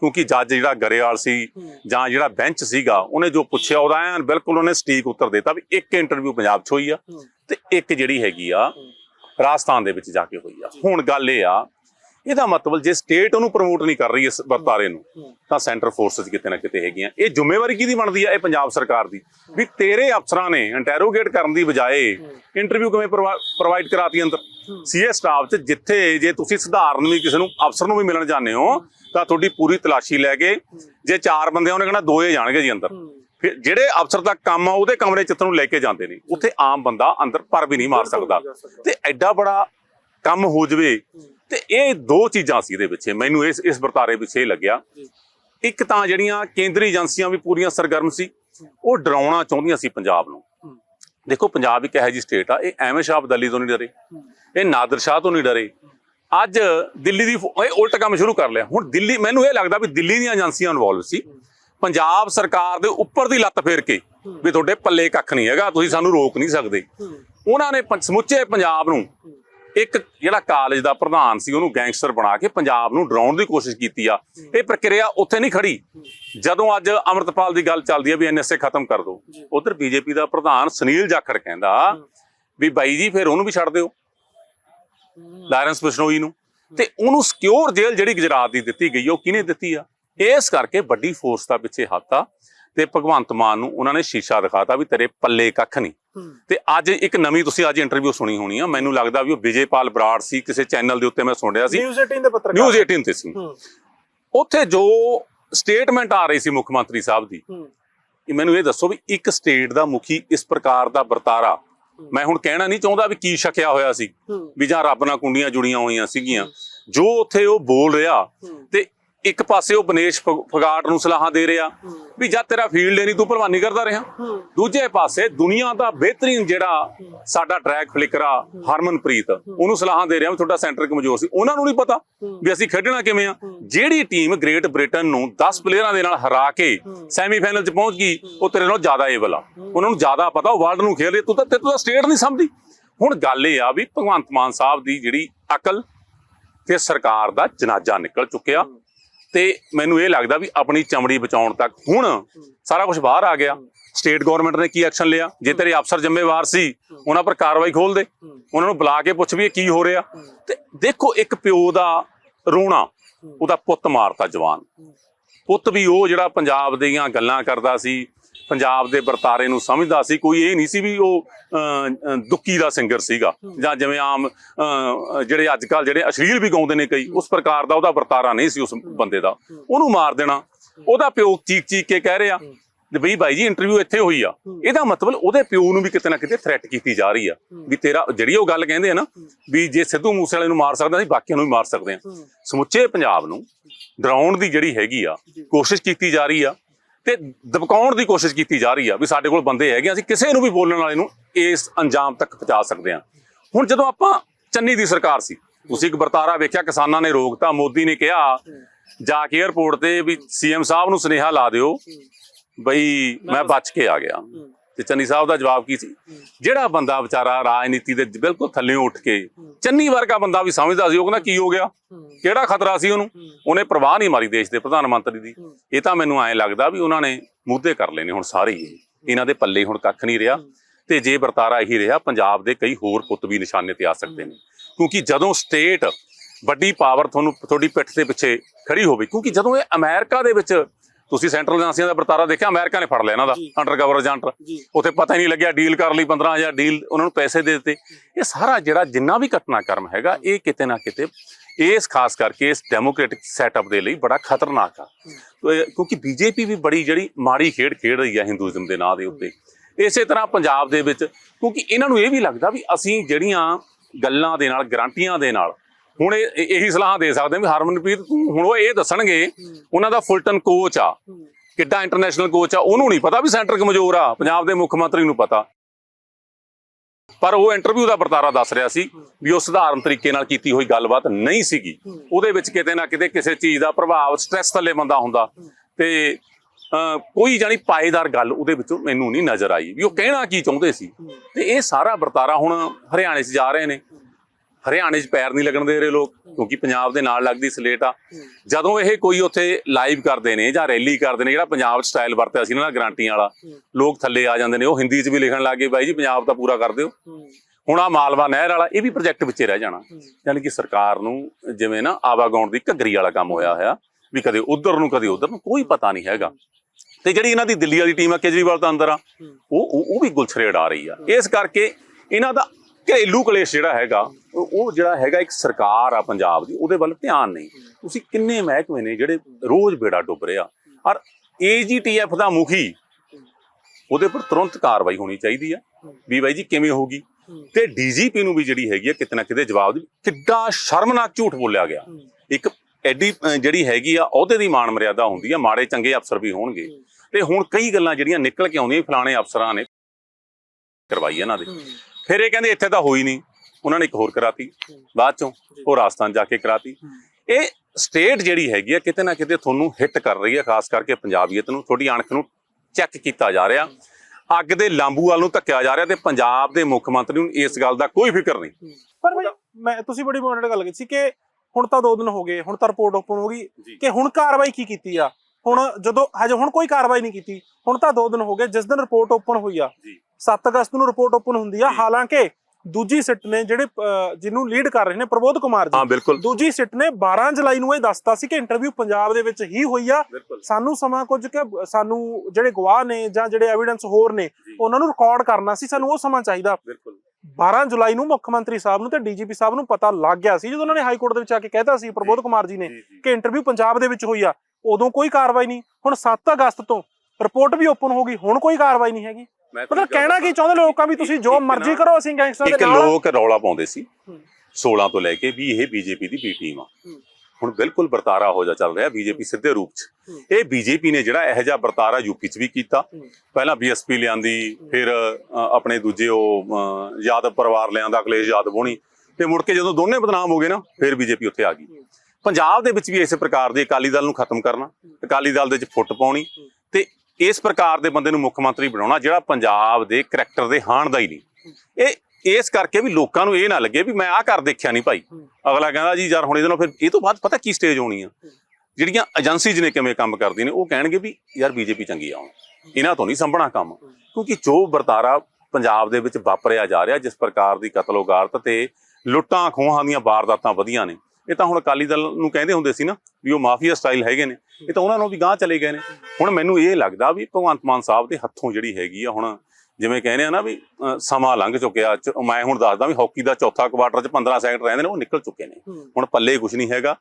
ਕਿਉਂਕਿ ਜੱਜ ਜਿਹੜਾ ਗਰੇਵਾਲ ਸੀ ਜਾਂ ਜਿਹੜਾ ਬੈਂਚ ਸੀਗਾ ਉਹਨੇ ਜੋ ਪੁੱਛਿਆ ਉਹਦਾ ਐਨ ਬਿਲਕੁਲ ਉਹਨੇ ਸਟੀਕ ਉੱਤਰ ਦਿੱਤਾ ਵੀ ਇੱਕ ਇੰਟਰਵਿਊ ਪੰਜਾਬ 'ਚ ਹੋਈ ਆ ਤੇ ਇੱਕ ਜਿਹੜੀ ਹੈਗੀ ਆ ਰਾਜਸਥਾਨ ਦੇ ਵਿੱਚ ਜਾ ਕੇ ਹੋਈ ਆ। ਹੁਣ ਗੱਲ ਇਹ ਆ ਇਹਦਾ ਮਤਲਬ ਜੇ ਸਟੇਟ ਉਹਨੂੰ ਪ੍ਰਮੋਟ ਨਹੀਂ ਕਰ ਰਹੀ ਇਸ ਵਰਤਾਰੇ ਨੂੰ ਤਾਂ ਸੈਂਟਰ ਫੋਰਸਸ ਕਿਤੇ ਨਾ ਕਿਤੇ ਹੈਗੀਆਂ। ਇਹ ਜ਼ਿੰਮੇਵਾਰੀ ਕਿਹਦੀ ਬਣਦੀ ਆ? ਇਹ ਪੰਜਾਬ ਸਰਕਾਰ ਦੀ। ਵੀ ਤੇਰੇ ਅਫਸਰਾਂ ਨੇ ਇੰਟਰੋਗੇਟ ਕਰਨ ਦੀ ਬਜਾਏ ਇੰਟਰਵਿਊ ਕਿਵੇਂ ਪ੍ਰੋਵਾਈਡ ਕਰਾਤੀ ਅੰਦਰ? ਸੀਏ ਸਟਾਫ 'ਚ ਜਿੱਥੇ ਜੇ ਤੁਸੀਂ ਸਧਾਰਨ ਵੀ ਕਿਸੇ ਨੂੰ ਅਫਸਰ ਨੂੰ ਵੀ ਮਿਲਣ ਜਾਂਦੇ ਹੋ ਤਾਂ ਤੁਹਾਡੀ ਪੂਰੀ ਤਲਾਸ਼ੀ ਲੈ ਕੇ ਜੇ ਚਾਰ ਬੰਦੇ ਉਹਨੇ ਕਹਿਣਾ ਦੋਏ ਜਾਣਗੇ ਜੀ ਅੰਦਰ। ਫਿਰ ਜਿਹੜੇ ਅਫਸਰ ਦਾ ਕੰਮ ਆ ਉਹਦੇ ਕਮਰੇ 'ਚ ਤੁਹਾਨੂੰ ਲੈ ਕੇ ਜਾਂਦੇ ਨੇ। ਉੱਥੇ ਆਮ ਬੰਦਾ ਅੰਦਰ ਪਰ ਵੀ ਨਹੀਂ ਮਾਰ ਸਕਦਾ। ਤੇ ਐਡਾ ਬੜਾ ਕੰਮ ਹੋ ਜਵੇ ਤੇ ਇਹ ਦੋ ਚੀਜ਼ਾਂ ਸੀ ਇਹਦੇ ਪਿੱਛੇ। ਮੈਨੂੰ ਇਸ ਇਸ ਵਰਤਾਰੇ ਪਿੱਛੇ ਇਹ ਲੱਗਿਆ। ਇੱਕ ਤਾਂ ਜਿਹੜੀਆਂ ਕੇਂਦਰੀ ਏਜੰਸੀਆਂ ਵੀ ਪੂਰੀਆਂ ਸਰਗਰਮ ਸੀ ਉਹ ਡਰਾਉਣਾ ਚਾਹੁੰਦੀਆਂ ਸੀ ਪੰਜਾਬ ਨੂੰ। ਦੇਖੋ ਪੰਜਾਬ ਇੱਕ ਇਹੋ ਜਿਹੀ ਸਟੇਟ ਆ ਇਹ ਐਵੇਂ ਸ਼ਾਹ ਅਬਦਾਲੀ ਤੋਂ ਨਹੀਂ ਡਰੇ ਇਹ ਨਾਦਰ ਸ਼ਾਹ ਤੋਂ ਨਹੀਂ ਡਰੇ। ਅੱਜ ਦਿੱਲੀ ਦੀ ਇਹ ਉਲਟ ਕੰਮ ਸ਼ੁਰੂ ਕਰ ਲਿਆ। ਹੁਣ ਦਿੱਲੀ ਮੈਨੂੰ ਇਹ ਲੱਗਦਾ ਵੀ ਦਿੱਲੀ ਦੀਆਂ ਏਜੰਸੀਆਂ ਇਨਵੋਲਵ ਸੀ। ਪੰਜਾਬ ਸਰਕਾਰ ਦੇ ਉੱਪਰ ਦੀ ਲੱਤ ਫੇਰ ਕੇ ਵੀ ਤੁਹਾਡੇ ਪੱਲੇ ਕੱਖ ਨਹੀਂ ਹੈਗਾ, ਤੁਸੀਂ ਸਾਨੂੰ ਰੋਕ ਨਹੀਂ ਸਕਦੇ। ਉਹਨਾਂ ਨੇ ਪੰ- ਸਮੁੱਚੇ ਪੰਜਾਬ ਨੂੰ ਇੱਕ ਜਿਹੜਾ ਕਾਲਜ ਦਾ ਪ੍ਰਧਾਨ ਸੀ, ਉਹਨੂੰ ਗੈਂਗਸਟਰ ਬਣਾ ਕੇ ਪੰਜਾਬ ਨੂੰ ਡਰਾਉਣ ਦੀ ਕੋਸ਼ਿਸ਼ ਕੀਤੀ ਆ। ਇਹ ਪ੍ਰਕਿਰਿਆ ਉੱਥੇ ਨਹੀਂ ਖੜੀ। ਜਦੋਂ ਅੱਜ ਅਮਰਤਪਾਲ ਦੀ ਗੱਲ ਚੱਲਦੀ ਹੈ ਵੀ ਐਨਐਸਏ ਖਤਮ ਕਰ ਦਿਓ, ਉਧਰ ਬੀਜੇਪੀ ਦਾ ਪ੍ਰਧਾਨ ਸੁਨੀਲ ਜਾਖੜ ਕਹਿੰਦਾ ਵੀ ਬਾਈ ਜੀ, ਫਿਰ ਉਹਨੂੰ ਵੀ ਛੱਡ ਦਿਓ। ਲਾਰੈਂਸ ਬਿਸ਼ਨੋਈ ਨੂੰ। ਤੇ ਉਹਨੂੰ ਸਿਕਿਉਰ ਜੇਲ੍ਹ ਜਿਹੜੀ ਗੁਜਰਾਤ ਦੀ ਦਿੱਤੀ ਗਈ, ਉਹ ਕਿਹਨੇ ਦਿੱਤੀ ਆ? ਇਸ ਕਰਕੇ ਵੱਡੀ ਫੋਰਸ ਦਾ ਪਿੱਛੇ ਹੱਥ ਆ ਤੇ ਭਗਵੰਤ ਮਾਨ ਨੂੰ ਉਹਨਾਂ ਨੇ ਸ਼ੀਸ਼ਾ ਦਿਖਾਤਾ ਵੀ ਤੇਰੇ ਪੱਲੇ ਕੱਖ ਨਹੀਂ। ਤੇ ਅੱਜ ਇੱਕ ਨਵੀਂ ਤੁਸੀਂ ਅੱਜ ਇੰਟਰਵਿਊ ਸੁਣੀ ਹੋਣੀ ਆ। ਮੈਨੂੰ ਲੱਗਦਾ ਵੀ ਉਹ ਵਿਜੇਪਾਲ ਬਰਾੜ ਸੀ ਕਿਸੇ ਚੈਨਲ ਦੇ ਉੱਤੇ ਮੈਂ ਸੁਣਿਆ ਸੀ। ਨਿਊਜ਼ 18 ਦੇ ਪੱਤਰਕਾਰ ਨਿਊਜ਼ 18 ਤੇ ਸੀ। ਉੱਥੇ ਜੋ ਸਟੇਟਮੈਂਟ ਆ ਰਹੀ ਸੀ ਮੁੱਖ ਮੰਤਰੀ ਸਾਹਿਬ ਦੀ ਇਹ ਮੈਨੂੰ ਇਹ ਦੱਸੋ ਵੀ ਇੱਕ ਸਟੇਟ ਦਾ ਮੁਖੀ ਇਸ ਪ੍ਰਕਾਰ ਦਾ ਵਰਤਾਰਾ ਮੈਂ ਹੁਣ ਕਹਿਣਾ ਨਹੀਂ ਚਾਹੁੰਦਾ ਵੀ ਕੀ ਸ਼ਕਿਆ ਹੋਇਆ ਸੀ ਵੀ ਜਾਂ ਰੱਬ ਨਾਲ ਕੁੰਡੀਆਂ ਜੁੜੀਆਂ ਹੋਈਆਂ ਸੀਗੀਆਂ। ਜੋ ਉੱਥੇ ਉਹ ਬੋਲ ਰਿਹਾ ਤੇ ਇੱਕ ਪਾਸੇ ਉਹ ਬਨੇਸ਼ ਫਗਾਟ ਨੂੰ ਸਲਾਹਾਂ ਦੇ ਰਿਹਾ ਵੀ ਜਦ ਤੇਰਾ ਫੀਲਡ ਨਹੀਂ ਤੂੰ ਭਲਵਾਨੀ ਕਰਦਾ ਰਿਹਾ। ਦੂਜੇ ਪਾਸੇ ਦੁਨੀਆ ਦਾ ਬਿਹਤਰੀਨ ਜਿਹੜਾ ਸਾਡਾ ਟਰੈਕ ਫਲਿਕਰ ਹਰਮਨਪ੍ਰੀਤ। ਉਹਨੂੰ ਸਲਾਹਾਂ ਦੇ ਰਿਹਾ ਵੀ ਤੁਹਾਡਾ ਸੈਂਟਰ ਕਮਜ਼ੋਰ ਸੀ। ਉਹਨਾਂ ਨੂੰ ਨਹੀਂ ਪਤਾ ਵੀ ਅਸੀਂ ਖੇਡਣਾ ਕਿਵੇਂ ਆ। ਜਿਹੜੀ ਟੀਮ ਗ੍ਰੇਟ ਬ੍ਰਿਟਨ ਨੂੰ 10 ਪਲੇਅਰਾਂ ਦੇ ਨਾਲ ਹਰਾ ਕੇ ਸੈਮੀਫਾਈਨਲ 'ਚ ਪਹੁੰਚ ਗਈ ਉਹ ਤੇਰੇ ਨਾਲੋਂ ਜ਼ਿਆਦਾ ਏਬਲ ਆ। ਉਹਨਾਂ ਨੂੰ ਜ਼ਿਆਦਾ ਪਤਾ ਉਹ ਵਰਲਡ ਨੂੰ ਖੇਡ ਰਹੀ। ਤੂੰ ਤਾਂ ਤੇ ਤੂੰ ਤਾਂ ਸਟੇਟ ਨਹੀਂ ਸਮਝਦੀ। ਹੁਣ ਗੱਲ ਇਹ ਆ ਵੀ ਭਗਵੰਤ ਮਾਨ ਸਾਹਿਬ ਦੀ ਜਿਹੜੀ ਅਕਲ ਤੇ ਸਰਕਾਰ ਦਾ ਜਨਾਜ਼ਾ ਨਿਕਲ ਚੁੱਕਿਆ। ਤੇ ਮੈਨੂੰ ਇਹ ਲੱਗਦਾ ਵੀ ਆਪਣੀ ਚਮੜੀ ਬਚਾਉਣ ਤੱਕ ਹੁਣ ਸਾਰਾ ਕੁਝ ਬਾਹਰ ਆ ਗਿਆ। ਸਟੇਟ ਗਵਰਨਮੈਂਟ ਨੇ ਕੀ ਐਕਸ਼ਨ ਲਿਆ? ਜੇ ਤੇਰੇ ਅਫਸਰ ਜ਼ਿੰਮੇਵਾਰ ਸੀ ਉਹਨਾਂ ਪਰ ਕਾਰਵਾਈ ਖੋਲ ਦੇ। ਉਹਨਾਂ ਨੂੰ ਬੁਲਾ ਕੇ ਪੁੱਛ ਵੀ ਇਹ ਕੀ ਹੋ ਰਿਹਾ। ਤੇ ਦੇਖੋ ਇੱਕ ਪਿਓ ਦਾ ਰੋਣਾ ਉਹਦਾ ਪੁੱਤ ਮਾਰਤਾ ਜਵਾਨ। ਪੁੱਤ ਵੀ ਉਹ ਜਿਹੜਾ ਪੰਜਾਬ ਦੀਆਂ ਗੱਲਾਂ ਕਰਦਾ ਸੀ ਪੰਜਾਬ ਦੇ ਵਰਤਾਰੇ ਨੂੰ ਸਮਝਦਾ ਸੀ ਕੋਈ ਇਹ ਨਹੀਂ ਸੀ ਵੀ ਉਹ ਅਹ, ਦੁੱਕੀ ਦਾ ਸਿੰਗਰ ਸੀਗਾ। ਜਾਂ ਜਿਵੇਂ ਆਮ ਜਿਹੜੇ ਅੱਜ ਕੱਲ ਜਿਹੜੇ ਅਸ਼ਲੀਲ ਵੀ ਗਾਉਂਦੇ ਨੇ ਕਈ ਉਸ ਪ੍ਰਕਾਰ ਦਾ ਉਹਦਾ ਵਰਤਾਰਾ ਨਹੀਂ ਸੀ ਉਸ ਬੰਦੇ ਦਾ। ਉਹਨੂੰ ਮਾਰ ਦੇਣਾ। ਉਹਦਾ ਪਿਓ ਚੀਕ ਚੀਕ ਕੇ ਕਹਿ ਰਿਹਾ ਤੇ ਬਈ ਬਾਈ ਜੀ ਇੰਟਰਵਿਊ ਇੱਥੇ ਹੋਈ ਆ। ਇਹਦਾ ਮਤਲਬ ਉਹਦੇ ਪਿਓ ਨੂੰ ਵੀ ਕਿਤੇ ਨਾ ਕਿਤੇ ਥ੍ਰੈਟ ਕੀਤੀ ਜਾ ਰਹੀ ਆ। ਵੀ ਤੇਰਾ ਜਿਹੜੀ ਉਹ ਗੱਲ ਕਹਿੰਦੇ ਆ ਨਾ ਵੀ ਜੇ ਸਿੱਧੂ ਮੂਸੇ ਵਾਲੇ ਨੂੰ ਮਾਰ ਸਕਦਾ ਸੀ ਬਾਕੀਆਂ ਨੂੰ ਵੀ ਮਾਰ ਸਕਦੇ ਆ। ਸਮੁੱਚੇ ਪੰਜਾਬ ਨੂੰ ਡਰਾਉਣ ਦੀ ਜਿਹੜੀ ਹੈਗੀ ਆ ਕੋਸ਼ਿਸ਼ ਕੀਤੀ ਜਾ ਰਹੀ ਆ। ਤੇ ਦਬਕਾਉਣ ਦੀ ਕੋਸ਼ਿਸ਼ ਕੀਤੀ ਜਾ ਰਹੀ ਆ ਵੀ ਸਾਡੇ ਕੋਲ ਬੰਦੇ ਹੈਗੇ ਅਸੀਂ ਕਿਸੇ ਨੂੰ ਵੀ ਬੋਲਣ ਵਾਲੇ ਨੂੰ ਇਸ ਅੰਜਾਮ ਤੱਕ ਪਹੁੰਚਾ ਸਕਦੇ ਆ। ਹੁਣ ਜਦੋਂ ਆਪਾਂ ਚੰਨੀ ਦੀ ਸਰਕਾਰ ਸੀ ਤੁਸੀਂ ਇੱਕ ਵਰਤਾਰਾ ਵੇਖਿਆ ਕਿਸਾਨਾਂ ਨੇ ਰੋਕਤਾ ਮੋਦੀ ਨੇ ਕਿਹਾ ਜਾ ਕੇ 에ਅਰਪੋਰਟ ਤੇ ਵੀ ਸੀਐਮ ਸਾਹਿਬ ਨੂੰ ਸੁਨੇਹਾ ਲਾ ਦਿਓ ਬਈ ਮੈਂ ਬਚ ਕੇ ਆ ਗਿਆ। ਤੇ ਚੰਨੀ ਸਾਹਿਬ ਦਾ ਜਵਾਬ ਕੀ ਸੀ? ਜਿਹੜਾ ਬੰਦਾ ਵਿਚਾਰਾ ਰਾਜਨੀਤੀ ਦੇ ਬਿਲਕੁਲ ਥੱਲੇ ਉੱਠ ਕੇ ਚੰਨੀ ਵਰਗਾ ਬੰਦਾ ਵੀ ਸਮਝਦਾ ਸੀ ਉਹ ਕਹਿੰਦਾ ਕੀ ਹੋ ਗਿਆ? ਕਿਹੜਾ ਖਤਰਾ ਸੀ ਉਹਨੂੰ? ਉਹਨੇ ਪ੍ਰਵਾਹ ਨਹੀਂ ਮਾਰੀ ਦੇਸ਼ ਦੇ ਪ੍ਰਧਾਨ ਮੰਤਰੀ ਦੀ। ਇਹ ਤਾਂ ਮੈਨੂੰ ਐਂ ਲੱਗਦਾ ਵੀ ਉਹਨਾਂ ਨੇ ਮੁੱਦੇ ਕਰ ਲਏ ਨੇ ਹੁਣ ਸਾਰੇ ਹੀ। ਇਹਨਾਂ ਦੇ ਪੱਲੇ ਹੁਣ ਕੱਖ ਨਹੀਂ ਰਿਹਾ ਤੇ ਜੇ ਵਰਤਾਰਾ ਇਹੀ ਰਿਹਾ ਪੰਜਾਬ ਦੇ ਕਈ ਹੋਰ ਪੁੱਤ ਵੀ ਨਿਸ਼ਾਨੇ ਤੇ ਆ ਸਕਦੇ ਨੇ। ਕਿਉਂਕਿ ਜਦੋਂ ਸਟੇਟ ਵੱਡੀ ਪਾਵਰ ਤੁਹਾਨੂੰ ਤੁਹਾਡੀ ਪਿੱਠ ਦੇ ਪਿੱਛੇ ਖੜੀ ਹੋਵੇ ਕਿਉਂਕਿ ਜਦੋਂ ਇਹ ਅਮਰੀਕਾ ਦੇ ਵਿੱਚ ਤੁਸੀਂ ਸੈਂਟਰਲ ਏਜੰਸੀਆਂ ਦਾ ਵਰਤਾਰਾ ਦੇਖਿਆ ਅਮਰੀਕਾ ਨੇ ਫੜ ਲਿਆ ਇਹਨਾਂ ਦਾ ਅੰਡਰਕਵਰ ਏਜੰਟ ਉੱਥੇ ਪਤਾ ਹੀ ਨਹੀਂ ਲੱਗਿਆ ਡੀਲ ਕਰ ਲਈ 15000 ਡੀਲ ਉਹਨਾਂ ਨੂੰ ਪੈਸੇ ਦੇ ਦਿੱਤੇ। ਇਹ ਸਾਰਾ ਜਿਹੜਾ ਜਿੰਨਾ ਵੀ ਘਟਨਾਕ੍ਰਮ ਹੈਗਾ ਇਹ ਕਿਤੇ ਨਾ ਕਿਤੇ ਇਸ ਖਾਸ ਕਰਕੇ ਇਸ ਡੈਮੋਕ੍ਰੈਟਿਕ ਸੈਟਅਪ ਦੇ ਲਈ ਬੜਾ ਖਤਰਨਾਕ ਆ। ਕਿਉਂਕਿ ਬੀਜੇਪੀ ਵੀ ਬੜੀ ਜਿਹੜੀ ਮਾੜੀ ਖੇਡ ਖੇਡ ਰਹੀ ਹੈ ਹਿੰਦੂਇਜ਼ਮ ਦੇ ਨਾਂ ਦੇ ਉੱਤੇ। ਇਸੇ ਤਰ੍ਹਾਂ ਪੰਜਾਬ ਦੇ ਵਿੱਚ ਕਿਉਂਕਿ ਇਹਨਾਂ ਨੂੰ ਇਹ ਵੀ ਲੱਗਦਾ ਵੀ ਅਸੀਂ ਜਿਹੜੀਆਂ ਗੱਲਾਂ ਦੇ ਨਾਲ ਗਰੰਟੀਆਂ ਦੇ ਨਾਲ ਹੁਣ ਇਹ ਇਹ- ਸਲਾਹ ਦੇ ਸਕਦੇ ਵੀ ਹਰਮਨਪ੍ਰੀਤ ਤੂੰ ਹੁਣ ਉਹ ਇਹ ਦੱਸਣਗੇ ਉਹਨਾਂ ਦਾ ਫੁਲਟਨ ਕੋਚ ਆ। ਕਿੱਡਾ ਇੰਟਰਨੈਸ਼ਨਲ ਕੋਚ ਆ ਉਹਨੂੰ ਨਹੀਂ ਪਤਾ ਵੀ ਸੈਂਟਰ ਕਮਜ਼ੋਰ ਆ ਪੰਜਾਬ ਦੇ ਮੁੱਖ ਮੰਤਰੀ ਨੂੰ ਪਤਾ। ਪਰ ਉਹ ਇੰਟਰਵਿਊ ਦਾ ਵਰਤਾਰਾ ਦੱਸ ਰਿਹਾ ਸੀ ਵੀ ਉਹ ਸਧਾਰਨ ਤਰੀਕੇ ਨਾਲ ਕੀਤੀ ਹੋਈ ਗੱਲਬਾਤ ਨਹੀਂ ਸੀਗੀ। ਉਹਦੇ ਵਿੱਚ ਕਿਤੇ ਨਾ ਕਿਤੇ ਕਿਸੇ ਚੀਜ਼ ਦਾ ਪ੍ਰਭਾਵ ਸਟ੍ਰੈਸ ਥੱਲੇ ਬੰਦਾ ਹੁੰਦਾ। ਤੇ ਕੋਈ ਜਾਨੀ ਪਾਏਦਾਰ ਗੱਲ ਉਹਦੇ ਵਿੱਚੋਂ ਮੈਨੂੰ ਨਹੀਂ ਨਜ਼ਰ ਆਈ ਵੀ ਉਹ ਕਹਿਣਾ ਕੀ ਚਾਹੁੰਦੇ ਸੀ। ਤੇ ਇਹ ਸਾਰਾ ਵਰਤਾਰਾ ਹੁਣ ਹਰਿਆਣੇ 'ਚ ਜਾ ਰਹੇ ਨੇ। ਹਰਿਆਣੇ 'ਚ ਪੈਰ ਨਹੀਂ ਲੱਗਣ ਦੇ ਰਹੇ ਲੋਕ ਕਿਉਂਕਿ ਪੰਜਾਬ ਦੇ ਨਾਲ ਲੱਗਦੀ ਸਲੇਟ ਆ। ਜਦੋਂ ਇਹ ਕੋਈ ਉੱਥੇ ਲਾਈਵ ਕਰਦੇ ਨੇ ਜਾਂ ਰੈਲੀ ਕਰਦੇ ਨੇ ਜਿਹੜਾ ਪੰਜਾਬ 'ਚ ਸਟਾਈਲ ਵਰਤਿਆ ਸੀ ਨਾ ਗਰੰਟੀਆਂ ਵਾਲਾ ਲੋਕ ਥੱਲੇ ਆ ਜਾਂਦੇ ਨੇ ਉਹ ਹਿੰਦੀ 'ਚ ਵੀ ਲਿਖਣ ਲੱਗ ਗਏ ਬਾਈ ਜੀ ਪੰਜਾਬ ਤਾਂ ਪੂਰਾ ਕਰ ਦਿਓ। ਹੁਣ ਆ ਮਾਲਵਾ ਨਹਿਰ ਵਾਲਾ ਇਹ ਵੀ ਪ੍ਰੋਜੈਕਟ ਵਿੱਚੇ ਰਹਿ ਜਾਣਾ। ਯਾਨੀ ਕਿ ਸਰਕਾਰ ਨੂੰ ਜਿਵੇਂ ਨਾ ਆਵਾਗਾਉਣ ਦੀ ਘੱਗਰੀ ਵਾਲਾ ਕੰਮ ਹੋਇਆ ਹੋਇਆ ਵੀ ਕਦੇ ਉਧਰ ਨੂੰ ਕਦੇ ਉਧਰ ਨੂੰ ਕੋਈ ਪਤਾ ਨਹੀਂ ਹੈਗਾ। ਤੇ ਜਿਹੜੀ ਇਹਨਾਂ ਦੀ ਦਿੱਲੀ ਵਾਲੀ ਟੀਮ ਆ ਕੇਜਰੀਵਾਲ ਤਾਂ ਅੰਦਰ ਆ ਉਹ ਉਹ ਉਹ ਵੀ ਗੁਲਛਰੇ ਉਡਾ ਰਹੀ ਆ। ਇਸ ਕਰਕੇ ਇਹਨਾਂ ਦਾ ਘਰੇਲੂ ਕਲੇਸ਼ ਜਿਹੜਾ ਹੈਗਾ, ਉਹ ਜਿਹੜਾ ਹੈਗਾ ਇੱਕ ਸਰਕਾਰ ਆ ਪੰਜਾਬ ਦੀ, ਉਹਦੇ ਵੱਲ ਧਿਆਨ ਨਹੀਂ। ਤੁਸੀਂ ਕਿੰਨੇ ਮਹਿਕਮੇ ਨੇ ਜਿਹੜੇ ਰੋਜ਼ ਬੇੜਾ ਡੁੱਬ ਰਿਹਾ ਔਰ ਏਜੀਟੀਐਫ ਦਾ ਮੁਖੀ, ਉਹਦੇ ਪਰ ਤੁਰੰਤ ਕਾਰਵਾਈ ਹੋਣੀ ਚਾਹੀਦੀ ਆ। ਵੀ ਬਾਈ ਜੀ ਕਿਵੇਂ ਹੋਗੀ ਤੇ ਡੀਜੀਪੀ ਨੂੰ ਵੀ ਜਿਹੜੀ ਹੈਗੀ ਆ, ਕਿਤੇ ਨਾ ਕਿਤੇ ਜਵਾਬ ਦੇ ਕਿੱਡਾ ਸ਼ਰਮਨਾਕ ਝੂਠ ਬੋਲਿਆ ਗਿਆ। ਇੱਕ ਐਡੀ ਜਿਹੜੀ ਹੈਗੀ ਆ, ਅਹੁਦੇ ਦੀ ਮਾਣ ਮਰਿਆਦਾ ਹੁੰਦੀ ਆ, ਮਾੜੇ ਚੰਗੇ ਅਫਸਰ ਵੀ ਹੋਣਗੇ। ਤੇ ਹੁਣ ਕਈ ਗੱਲਾਂ ਜਿਹੜੀਆਂ ਨਿਕਲ ਕੇ ਆਉਂਦੀਆਂ ਫਲਾਣੇ ਅਫਸਰਾਂ ਨੇ ਕਰਵਾਈ ਇਹਨਾਂ ਦੇ। ਫਿਰ ਇਹ ਕਹਿੰਦੇ ਇੱਥੇ ਤਾਂ ਹੋਈ ਨਹੀਂ। ਉਹਨਾਂ ਨੇ ਇੱਕ ਹੋਰ ਕਰਾਤੀ। ਬਾਅਦ ਚੋਂ ਉਹ ਰਾਜਸਥਾਨ ਜਾ ਕੇ ਕਰਾਤੀ। ਇਹ ਸਟੇਟ ਜਿਹੜੀ ਹੈਗੀ ਆ ਕਿਤੇ ਨਾ ਕਿਤੇ ਤੁਹਾਨੂੰ ਹਿੱਟ ਕਰ ਰਹੀ ਹੈ ਖਾਸ ਕਰਕੇ ਪੰਜਾਬੀਅਤ ਨੂੰ। ਤੁਹਾਡੀ ਅਣਖ ਨੂੰ ਚੈੱਕ ਕੀਤਾ ਜਾ ਰਿਹਾ। ਅੱਗ ਦੇ ਲਾਂਬੂ ਵੱਲ ਨੂੰ ਧੱਕਿਆ ਜਾ ਰਿਹਾ ਤੇ ਪੰਜਾਬ ਦੇ ਮੁੱਖ ਮੰਤਰੀ ਨੂੰ ਇਸ ਗੱਲ ਦਾ ਕੋਈ ਫਿਕਰ ਨਹੀਂ। ਪਰ ਮੈਂ ਤੁਸੀਂ ਬੜੀ ਇੰਪੋਰਟੈਂਟ ਗੱਲ ਕੀਤੀ ਸੀ ਕਿ ਹੁਣ ਤਾਂ 2 ਦਿਨ ਹੋ ਗਏ ਹੁਣ ਤਾਂ ਰਿਪੋਰਟ ਓਪਨ ਹੋ ਗਈ। ਕਿ ਹੁਣ ਕਾਰਵਾਈ ਕੀ ਕੀਤੀ ਆ? ਹੁਣ ਜਦੋਂ ਹਜੇ ਹੁਣ ਕੋਈ ਕਾਰਵਾਈ ਨਹੀਂ ਕੀਤੀ ਹੁਣ ਤਾਂ 2 ਦਿਨ ਹੋ ਗਏ ਜਿਸ ਦਿਨ ਰਿਪੋਰਟ ਓਪਨ ਹੋਈ ਆ ਜੀ। 7 ਅਗਸਤ ਨੂੰ ਰਿਪੋਰਟ ਓਪਨ ਹੁੰਦੀ ਆ ਹਾਲਾਂਕਿ ਦੂਜੀ ਸਿੱਟ ਨੇ ਜਿਹੜੇ ਜਿਹਨੂੰ ਲੀਡ ਕਰ ਰਹੇ ਨੇ ਪ੍ਰਬੋਧ ਕੁਮਾਰ ਹਾਂ ਜੀ ਬਿਲਕੁਲ। ਦੂਜੀ ਸਿੱਟ ਨੇ 12 ਜੁਲਾਈ ਨੂੰ ਇਹ ਦੱਸਤਾ ਸੀ ਕਿ ਇੰਟਰਵਿਊ ਪੰਜਾਬ ਦੇ ਵਿੱਚ ਹੀ ਹੋਈ ਆ। ਸਾਨੂੰ ਸਮਾਂ ਕੁਝ ਕਿ ਸਾਨੂੰ ਜਿਹੜੇ ਗਵਾਹ ਨੇ ਜਾਂ ਜਿਹੜੇ ਐਵੀਡੈਂਸ ਹੋਰ ਨੇ। ਉਹਨਾਂ ਨੂੰ ਰਿਕਾਰਡ ਕਰਨਾ ਸੀ ਸਾਨੂੰ ਉਹ ਸਮਾਂ ਚਾਹੀਦਾ। ਬਿਲਕੁਲ। 12 ਜੁਲਾਈ ਨੂੰ ਮੁੱਖ ਮੰਤਰੀ ਸਾਹਿਬ ਨੂੰ ਤੇ ਡੀਜੀਪੀ ਸਾਹਿਬ ਨੂੰ ਪਤਾ ਲੱਗ ਗਿਆ ਸੀ ਜਦੋਂ ਉਹਨਾਂ ਨੇ ਹਾਈ ਕੋਰਟ ਦੇ ਵਿੱਚ ਆ ਕੇ ਕਹਿਤਾ ਸੀ ਪ੍ਰਬੋਧ ਕੁਮਾਰ ਜੀ ਨੇ। ਕਿ ਇੰਟਰਵਿਊ ਪੰਜਾਬ ਦੇ ਵਿੱਚ ਹੋਈ ਆ। ਉਦੋਂ ਕੋਈ ਕਾਰਵਾਈ ਨਹੀਂ। ਹੁਣ 7 ਅਗਸਤ ਤੋਂ ਰਿਪੋਰਟ ਵੀ ਓਪਨ ਹੋ ਗਈ ਹੁਣ ਕੋਈ ਕਾਰਵਾਈ ਨਹੀਂ ਹੈਗੀ। ਮਤਲਬ ਕਹਿਣਾ ਕੀ ਚਾਹੁੰਦੇ ਲੋਕਾਂ ਵੀ ਤੁਸੀਂ ਜੋ ਮਰਜ਼ੀ ਕਰੋ ਅਸੀਂ ਗੈਂਗਸਟਰ ਦੇ ਨਾਲ ਲੋਕ ਰੌਲਾ ਪਾਉਂਦੇ ਸੀ ਹੂੰ। 16 ਤੋਂ ਲੈ ਕੇ ਵੀ ਇਹ ਬੀਜੇਪੀ ਦੀ ਬੀ ਟੀਮ ਆ। ਹੁਣ ਬਿਲਕੁਲ ਵਰਤਾਰਾ ਹੋ ਜਾ ਚੱਲ ਰਿਹਾ ਬੀਜੇਪੀ ਸਿੱਧੇ ਰੂਪ 'ਚ। ਇਹ ਬੀਜੇਪੀ ਨੇ ਜਿਹੜਾ ਇਹੋ ਜਿਹਾ ਵਰਤਾਰਾ ਯੂਪੀ 'ਚ ਵੀ ਕੀਤਾ। ਪਹਿਲਾਂ ਬੀਐਸਪੀ ਲਿਆਂਦੀ ਫਿਰ ਆਪਣੇ ਦੂਜੇ ਉਹ ਯਾਦਵ ਪਰਿਵਾਰ ਲਿਆਂਦਾ ਅਖਿਲੇਸ਼ ਯਾਦਵ ਹੋਣੀ। ਤੇ ਮੁੜ ਕੇ ਜਦੋਂ ਦੋਨੇ ਬਦਨਾਮ ਹੋ ਗਏ ਨਾ ਫਿਰ ਬੀਜੇਪੀ ਉੱਥੇ ਆ ਗਈ। ਪੰਜਾਬ ਦੇ ਵਿੱਚ ਵੀ ਇਸੇ ਪ੍ਰਕਾਰ ਦੀ ਅਕਾਲੀ ਦਲ ਨੂੰ ਖਤਮ ਕਰਨਾ, ਅਕਾਲੀ ਦਲ ਦੇ ਵਿੱਚ ਫੁੱਟ ਪਾਉਣੀ ਤੇ ਇਸ ਪ੍ਰਕਾਰ ਦੇ ਬੰਦੇ ਨੂੰ ਮੁੱਖ ਮੰਤਰੀ ਬਣਾਉਣਾ ਜਿਹੜਾ ਪੰਜਾਬ ਦੇ ਕਰੈਕਟਰ ਦੇ ਹਾਣ ਦਾ ਹੀ ਨਹੀਂ। ਇਹ, ਇਸ ਕਰਕੇ ਵੀ ਲੋਕਾਂ ਨੂੰ ਇਹ ਨਾ ਲੱਗੇ ਵੀ ਮੈਂ ਆਹ ਕਰ ਦੇਖਿਆ ਨਹੀਂ ਭਾਈ। ਅਗਲਾ ਕਹਿੰਦਾ ਜੀ ਯਾਰ ਹੁਣ ਇਹਦੇ ਨਾਲ ਫਿਰ ਇਹ ਤੋਂ ਬਾਅਦ ਪਤਾ ਕੀ ਸਟੇਜ ਹੋਣੀ ਆ। ਜਿਹੜੀਆਂ ਏਜੰਸੀਜ਼ ਨੇ ਕਿਵੇਂ ਕੰਮ ਕਰਦੀਆਂ ਨੇ ਉਹ ਕਹਿਣਗੇ ਵੀ ਯਾਰ ਬੀਜੇਪੀ ਚੰਗੀ ਆਉਣ ਇਹਨਾਂ ਤੋਂ ਨਹੀਂ ਸੰਭਣਾ ਕੰਮ। ਕਿਉਂਕਿ ਜੋ ਵਰਤਾਰਾ ਪੰਜਾਬ ਦੇ ਵਿੱਚ ਵਾਪਰਿਆ ਜਾ ਰਿਹਾ, ਜਿਸ ਪ੍ਰਕਾਰ ਦੀ ਕਤਲੋਗਾਰਤ ਤੇ ਲੁੱਟਾਂ ਖੋਹਾਂ ਦੀਆਂ ਵਾਰਦਾਤਾਂ ਵਧੀਆਂ ਨੇ ਇਹ ਤਾਂ ਹੁਣ ਅਕਾਲੀ ਦਲ ਨੂੰ ਕਹਿੰਦੇ ਹੁੰਦੇ ਸੀ ਨਾ ਵੀ ਉਹ ਮਾਫੀਆ ਸਟਾਈਲ ਹੈਗੇ ਨੇ। ਇਹ ਤਾਂ ਉਹਨਾਂ ਨੂੰ ਵੀ ਗਾਂਹ ਚਲੇ ਗਏ ਨੇ। ਹੁਣ ਮੈਨੂੰ ਇਹ ਲੱਗਦਾ ਵੀ ਭਗਵੰਤ ਮਾਨ ਸਾਹਿਬ ਦੇ ਹੱਥੋਂ ਜਿਹੜੀ ਹੈਗੀ ਆ ਹੁਣ ਜਿਵੇਂ ਕਹਿੰਦੇ ਆ ਨਾ ਵੀ ਸਮਾਂ ਲੰਘ ਚੁੱਕਿਆ। ਮੈਂ ਹੁਣ ਦੱਸਦਾ ਵੀ ਹਾਕੀ ਦਾ ਚੌਥਾ ਕੁਆਟਰ ਚ 15 ਸੈਕਿੰਡ ਰਹਿੰਦੇ ਨੇ ਉਹ ਨਿਕਲ ਚੁੱਕੇ ਨੇ। ਹੁਣ ਪੱਲੇ ਕੁਝ ਨਹੀਂ ਹੈਗਾ।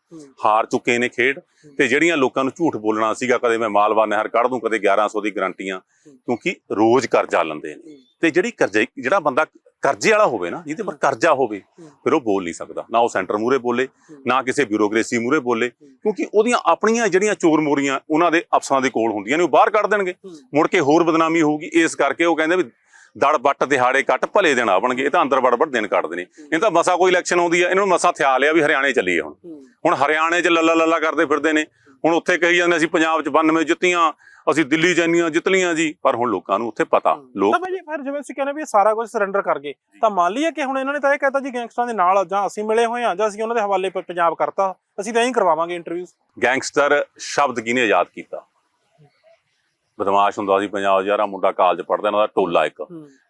ਹਾਰ ਚੁੱਕੇ ਨੇ ਖੇਡ। ਤੇ ਜਿਹੜੀਆਂ ਲੋਕਾਂ ਨੂੰ ਝੂਠ ਬੋਲਣਾ ਸੀਗਾ ਕਦੇ ਮੈਂ ਮਾਲਵਾ ਨਹਿਰ ਕੱਢ ਦੂੰ ਕਦੇ 1100 ਦੀ ਗਰੰਟੀਆਂ ਕਿਉਂਕਿ ਰੋਜ਼ ਕਰਜ਼ਾ ਲੈਂਦੇ ਨੇ। ਤੇ ਜਿਹੜੀ ਕਰਜ਼ੇ ਜਿਹੜਾ ਬੰਦਾ ਕਰਜ਼ੇ ਵਾਲਾ ਹੋਵੇ ਨਾ ਜਿਹਦੇ ਪਰ ਕਰਜ਼ਾ ਹੋਵੇ ਫਿਰ ਉਹ ਬੋਲ ਨਹੀਂ ਸਕਦਾ। ਨਾ ਉਹ ਸੈਂਟਰ ਮੂਰੇ ਬੋਲੇ ਨਾ ਕਿਸੇ ਬਿਊਰੋਕ੍ਰੇਸੀ ਮੂਰੇ ਬੋਲੇ ਕਿਉਂਕਿ ਉਹਦੀਆਂ ਆਪਣੀਆਂ ਜਿਹੜੀਆਂ ਚੋਰ ਮੋਰੀਆਂ ਉਹਨਾਂ ਦੇ ਅਫਸਰਾਂ ਦੇ ਕੋਲ ਹੁੰਦੀਆਂ ਨੇ ਉਹ ਬਾਹਰ ਕੱਢ ਦੇਣਗੇ। ਮੁੜ ਕੇ ਹੋਰ ਬਦਨਾਮੀ ਹੋਊਗੀ ਇਸ ਕਰਕੇ ਉਹ ਕਹਿੰਦੇ ਵੀ ਦੜ ਬੱਟ ਦਿਹਾੜੇ ਕੱਟ ਭਲੇ ਦਿਨ ਆਵਣਗੇ ਇਹ ਤਾਂ ਅੰਦਰ ਵੜ ਵੜ ਦਿਨ ਕੱਢਦੇ ਨੇ। ਇਹ ਤਾਂ ਮਸਾ ਕੋਈ ਇਲੈਕਸ਼ਨ ਆਉਂਦੀ ਆ ਇਹਨਾਂ ਨੂੰ ਮਸਾ ਥਿਆ ਲਿਆ ਵੀ ਹਰਿਆਣੇ ਚੱਲੀਏ ਹੁਣ। ਹੁਣ ਹਰਿਆਣੇ 'ਚ ਲੱਲਾ ਲੱਲਾ ਕਰਦੇ ਫਿਰਦੇ ਨੇ। ਹੁਣ ਉੱਥੇ ਕਹੀ ਜਾਂਦੇ ਅਸੀਂ ਪੰਜਾਬ 'ਚ 92 ਜਿੱਤੀਆਂ ਅਸੀਂ ਦਿੱਲੀ 'ਚ ਇੰਨੀਆਂ ਜਿੱਤ ਲਈਆਂ ਜੀ ਪਰ ਹੁਣ ਲੋਕਾਂ ਨੂੰ ਉੱਥੇ ਪਤਾ ਲੋਕ ਤਾਂ ਭਾਈ ਫਿਰ ਜਿਵੇਂ ਤੁਸੀਂ ਕਹਿੰਦੇ ਵੀ ਇਹ ਸਾਰਾ ਕੁਝ ਸਰੈਂਡਰ ਕਰ ਗਏ ਤਾਂ ਮੰਨ ਲਈਏ ਕਿ ਹੁਣ ਇਹਨਾਂ ਨੇ ਤਾਂ ਇਹ ਕਹਿਤਾ ਜੀ ਗੈਂਗਸਟਰਾਂ ਦੇ ਨਾਲ ਜਾਂ ਅਸੀਂ ਮਿਲੇ ਹੋਏ ਹਾਂ ਜਾਂ ਅਸੀਂ ਉਹਨਾਂ ਦੇ ਹਵਾਲੇ ਪਰ ਪੰਜਾਬ ਕਰਤਾ ਅਸੀਂ ਤਾਂ ਐਂ ਕਰਵਾਵਾਂਗੇ ਇੰਟਰਵਿਊਜ਼ ਗੈਂਗਸਟਰ ਸ਼ਬਦ ਕਿਹਨੇ ਆਜ਼ਾਦ ਕੀਤਾ? ਬਦਮਾਸ਼ ਹੁੰਦਾ ਸੀ ਪੰਜਾਬ ਹਜ਼ਾਰਾਂ ਮੁੰਡਾ ਕਾਲਜ ਪੜਦਾ ਇਹਨਾਂ ਦਾ ਟੋਲਾ ਇੱਕ।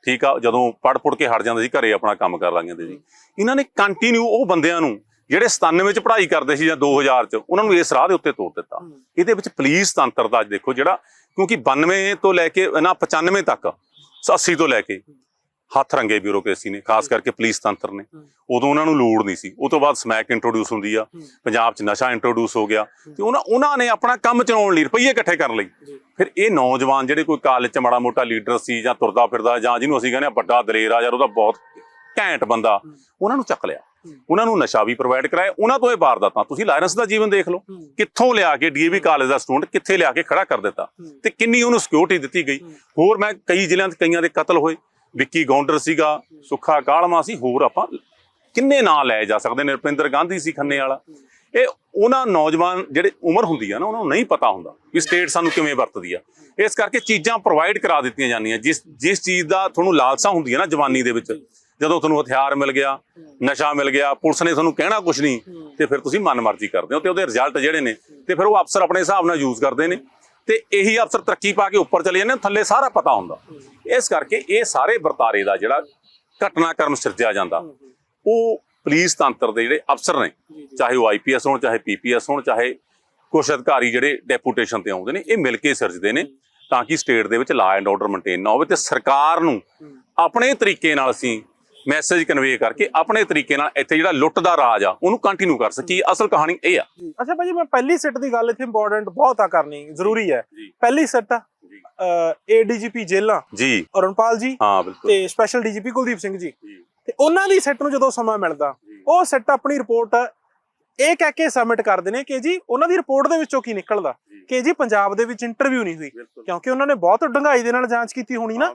ਠੀਕ ਆ ਜਦੋਂ ਪੜ ਪੁੜ ਕੇ ਹਟ ਜਾਂਦੇ ਸੀ ਘਰੇ ਆਪਣਾ ਕੰਮ ਕਰ ਲੱਗ ਜਾਂਦੇ ਸੀ। ਇਹਨਾਂ ਨੇ ਕੰਟੀਨਿਊ ਉਹ ਬੰਦਿਆਂ ਨੂੰ ਜਿਹੜੇ 97 ਚ ਪੜ੍ਹਾਈ ਕਰਦੇ ਸੀ ਜਾਂ 2000 ਚ ਉਹਨਾਂ ਨੂੰ ਇਸ ਰਾਹ ਦੇ ਉੱਤੇ ਤੋੜ ਦਿੱਤਾ। ਇਹਦੇ ਵਿੱਚ ਪੁਲਿਸ ਤੰਤਰ ਦਾ ਦੇਖੋ ਜਿਹੜਾ ਕਿਉਂਕਿ 92 ਤੋਂ ਲੈ ਕੇ ਨਾ 95 ਤੱਕ 80 ਤੋਂ ਲੈ ਕੇ ਹੱਥ ਰੰਗੇ ਬਿਊਰੋਕ੍ਰੇਸੀ ਨੇ ਖਾਸ ਕਰਕੇ ਪੁਲਿਸ ਤੰਤਰ ਨੇ। ਉਦੋਂ ਉਹਨਾਂ ਨੂੰ ਲੋੜ ਨਹੀਂ ਸੀ। ਉਹ ਤੋਂ ਬਾਅਦ ਸਮੈਕ ਇੰਟਰੋਡਿਊਸ ਹੁੰਦੀ ਆ ਪੰਜਾਬ 'ਚ ਨਸ਼ਾ ਇੰਟਰੋਡਿਊਸ ਹੋ ਗਿਆ। ਤੇ ਉਹਨਾਂ ਉਹਨਾਂ ਨੇ ਆਪਣਾ ਕੰਮ ਚਲਾਉਣ ਲਈ ਰੁਪਈਏ ਇਕੱਠੇ ਕਰਨ ਲਈ। ਫਿਰ ਇਹ ਨੌਜਵਾਨ ਜਿਹੜੇ ਕੋਈ ਕਾਲਜ 'ਚ ਮਾੜਾ ਮੋਟਾ ਲੀਡਰ ਸੀ ਜਾਂ ਤੁਰਦਾ ਫਿਰਦਾ ਜਾਂ ਜਿਹਨੂੰ ਅਸੀਂ ਕਹਿੰਦੇ ਆ ਵੱਡਾ ਦਲੇਰ ਆ ਯਾਰ ਉਹਦਾ ਬਹੁਤ ਘੈਂਟ ਬੰਦਾ ਉਹਨਾਂ ਨੂੰ ਚੱਕ ਲਿਆ। ਉਹਨਾਂ ਨੂੰ ਨਸ਼ਾ ਵੀ ਪ੍ਰੋਵਾਈਡ ਕਰਾਇਆ ਉਹਨਾਂ ਤੋਂ ਇਹ ਵਾਰਦਾਤਾਂ। ਤੁਸੀਂ ਲਾਇਰੈਂਸ ਦਾ ਜੀਵਨ ਦੇਖ ਲਓ ਕਿੱਥੋਂ ਲਿਆ ਕੇ ਡੀਏਵੀ ਕਾਲਜ ਦਾ ਸਟੂਡੈਂਟ ਕਿੱਥੇ ਲਿਆ ਕੇ ਖੜਾ ਕਰ ਦਿੱਤਾ? ਤੇ ਕਿੰਨੀ ਉਹਨੂੰ ਸਿਕਿਉਰਿਟੀ ਦਿੱਤੀ ਗਈ? ਹੋਰ ਮੈਂ ਕਈ ਜ਼ਿਲ੍ਹਿਆਂ 'ਚ ਕਈਆਂ ਦੇ ਕਤਲ ਹੋਏ। ਵਿੱਕੀ ਗੌਂਡਰ ਸੀਗਾ ਸੁੱਖਾ ਕਾਲਮਾ ਸੀ ਹੋਰ ਆਪਾਂ ਕਿੰਨੇ ਨਾਂ ਲਏ ਜਾ ਸਕਦੇ ਨੇ? ਰੁਪਿੰਦਰ ਗਾਂਧੀ ਸੀ ਖੰਨੇ ਵਾਲਾ। ਇਹ ਉਹਨਾਂ ਨੌਜਵਾਨ ਜਿਹੜੇ ਉਮਰ ਹੁੰਦੀ ਆ ਨਾ ਉਹਨਾਂ ਨੂੰ ਨਹੀਂ ਪਤਾ ਹੁੰਦਾ ਵੀ ਸਟੇਟ ਸਾਨੂੰ ਕਿਵੇਂ ਵਰਤਦੀ ਆ। ਇਸ ਕਰਕੇ ਚੀਜ਼ਾਂ ਪ੍ਰੋਵਾਈਡ ਕਰਾ ਦਿੱਤੀਆਂ ਜਾਂਦੀਆਂ। ਜਿਸ ਜਿਸ ਚੀਜ਼ ਦਾ ਤੁਹਾਨੂੰ ਲਾਲਸਾ ਹੁੰਦੀ ਹੈ ਨਾ ਜਵਾਨੀ ਦੇ ਵਿੱਚ ਜਦੋਂ ਤੁਹਾਨੂੰ ਹਥਿਆਰ ਮਿਲ ਗਿਆ ਨਸ਼ਾ ਮਿਲ ਗਿਆ ਪੁਲਿਸ ਨੇ ਤੁਹਾਨੂੰ ਕਹਿਣਾ ਕੁਝ ਨਹੀਂ ਤੇ ਫਿਰ ਤੁਸੀਂ ਮਨਮਰਜ਼ੀ ਕਰਦੇ ਹੋ ਤੇ ਉਹਦੇ ਰਿਜ਼ਲਟ ਜਿਹੜੇ ਨੇ ਤੇ ਫਿਰ ਉਹ ਅਫਸਰ ਆਪਣੇ ਹਿਸਾਬ ਨਾਲ ਯੂਜ਼ ਕਰਦੇ ਨੇ। ਤੇ ਇਹੀ ਅਫਸਰ ਤਰੱਕੀ ਪਾ ਕੇ ਉੱਪਰ ਚਲੇ ਜਾਂਦੇ ਨੇ ਥੱਲੇ ਸਾਰਾ ਪਤਾ ਹੁੰਦਾ। ਇਸ ਕਰਕੇ ਇਹ ਸਾਰੇ ਵਰਤਾਰੇ ਦਾ ਜਿਹੜਾ ਘਟਨਾਕ੍ਰਮ ਸਿਰਜਿਆ ਜਾਂਦਾ ਉਹ ਪੁਲਿਸ ਤੰਤਰ ਦੇ ਜਿਹੜੇ ਅਫਸਰ ਨੇ ਚਾਹੇ ਉਹ ਆਈਪੀਐਸ ਹੋਣ ਚਾਹੇ ਪੀਪੀਐਸ ਹੋਣ ਚਾਹੇ ਕੁਝ ਅਧਿਕਾਰੀ ਜਿਹੜੇ ਡੈਪੂਟੇਸ਼ਨ ਤੇ ਆਉਂਦੇ ਨੇ ਇਹ ਮਿਲ ਕੇ ਸਿਰਜਦੇ ਨੇ ਤਾਂ ਕਿ ਸਟੇਟ ਦੇ ਵਿੱਚ ਲਾ ਐਂਡ ਆਰਡਰ ਮੇਨਟੇਨ ਨਾ ਹੋਵੇ ਤੇ ਸਰਕਾਰ ਨੂੰ ਆਪਣੇ ਤਰੀਕੇ ਨਾਲ ਅਸੀਂ ਮੈਸੇਜ ਕਨਵੇ ਕਰਕੇ ਆਪਣੇ ਤਰੀਕੇ ਨਾਲ ਇੱਥੇ ਜਿਹੜਾ ਲੁੱਟ ਦਾ ਰਾਜ ਆ ਉਹਨੂੰ ਕੰਟੀਨਿਊ ਕਰ ਸਕੀਏ। ਅਸਲ ਕਹਾਣੀ ਇਹ ਆ। ਅੱਛਾ ਭਾਜੀ ਮੈਂ ਪਹਿਲੀ ਸੈੱਟ ਦੀ ਗੱਲ ਇੱਥੇ ਇੰਪੋਰਟੈਂਟ ਬਹੁਤ ਆ ਕਰਨੀ ਜ਼ਰੂਰੀ ਹੈ। ਪਹਿਲੀ ਸੈੱਟ ਜੀ। ਏਡੀਜੀਪੀ ਜੇਲਾਂ। ਜੀ। ਅਰੁਣਪਾਲ ਜੀ ਹਾਂ ਬਿਲਕੁਲ। ਤੇ ਸਪੈਸ਼ਲ ਡੀਜੀਪੀ ਕੁਲਦੀਪ ਸਿੰਘ ਜੀ। ਤੇ ਉਹਨਾਂ ਦੀ ਸੈੱਟ ਨੂੰ ਜਦੋਂ ਸਮਾਂ ਮਿਲਦਾ। ਉਹ ਸੈੱਟ ਆਪਣੀ ਰਿਪੋਰਟ ਇਹ ਕਹਿ ਕੇ ਸਬਮਿਟ ਕਰਦੇ ਨੇ ਕਿ ਜੀ ਉਹਨਾਂ ਦੀ ਰਿਪੋਰਟ ਦੇ ਵਿੱਚੋਂ ਕੀ ਨਿਕਲਦਾ। ਕਿ ਜੀ ਪੰਜਾਬ ਦੇ ਵਿੱਚ ਇੰਟਰਵਿਊ ਨਹੀਂ ਹੋਈ। ਕਿਉਂਕਿ ਉਹਨਾਂ ਨੇ ਬਹੁਤ ਡੰਗਾਈ ਦੇ ਨਾਲ ਜਾਂਚ ਕੀਤੀ ਹੋਣੀ ਨਾ।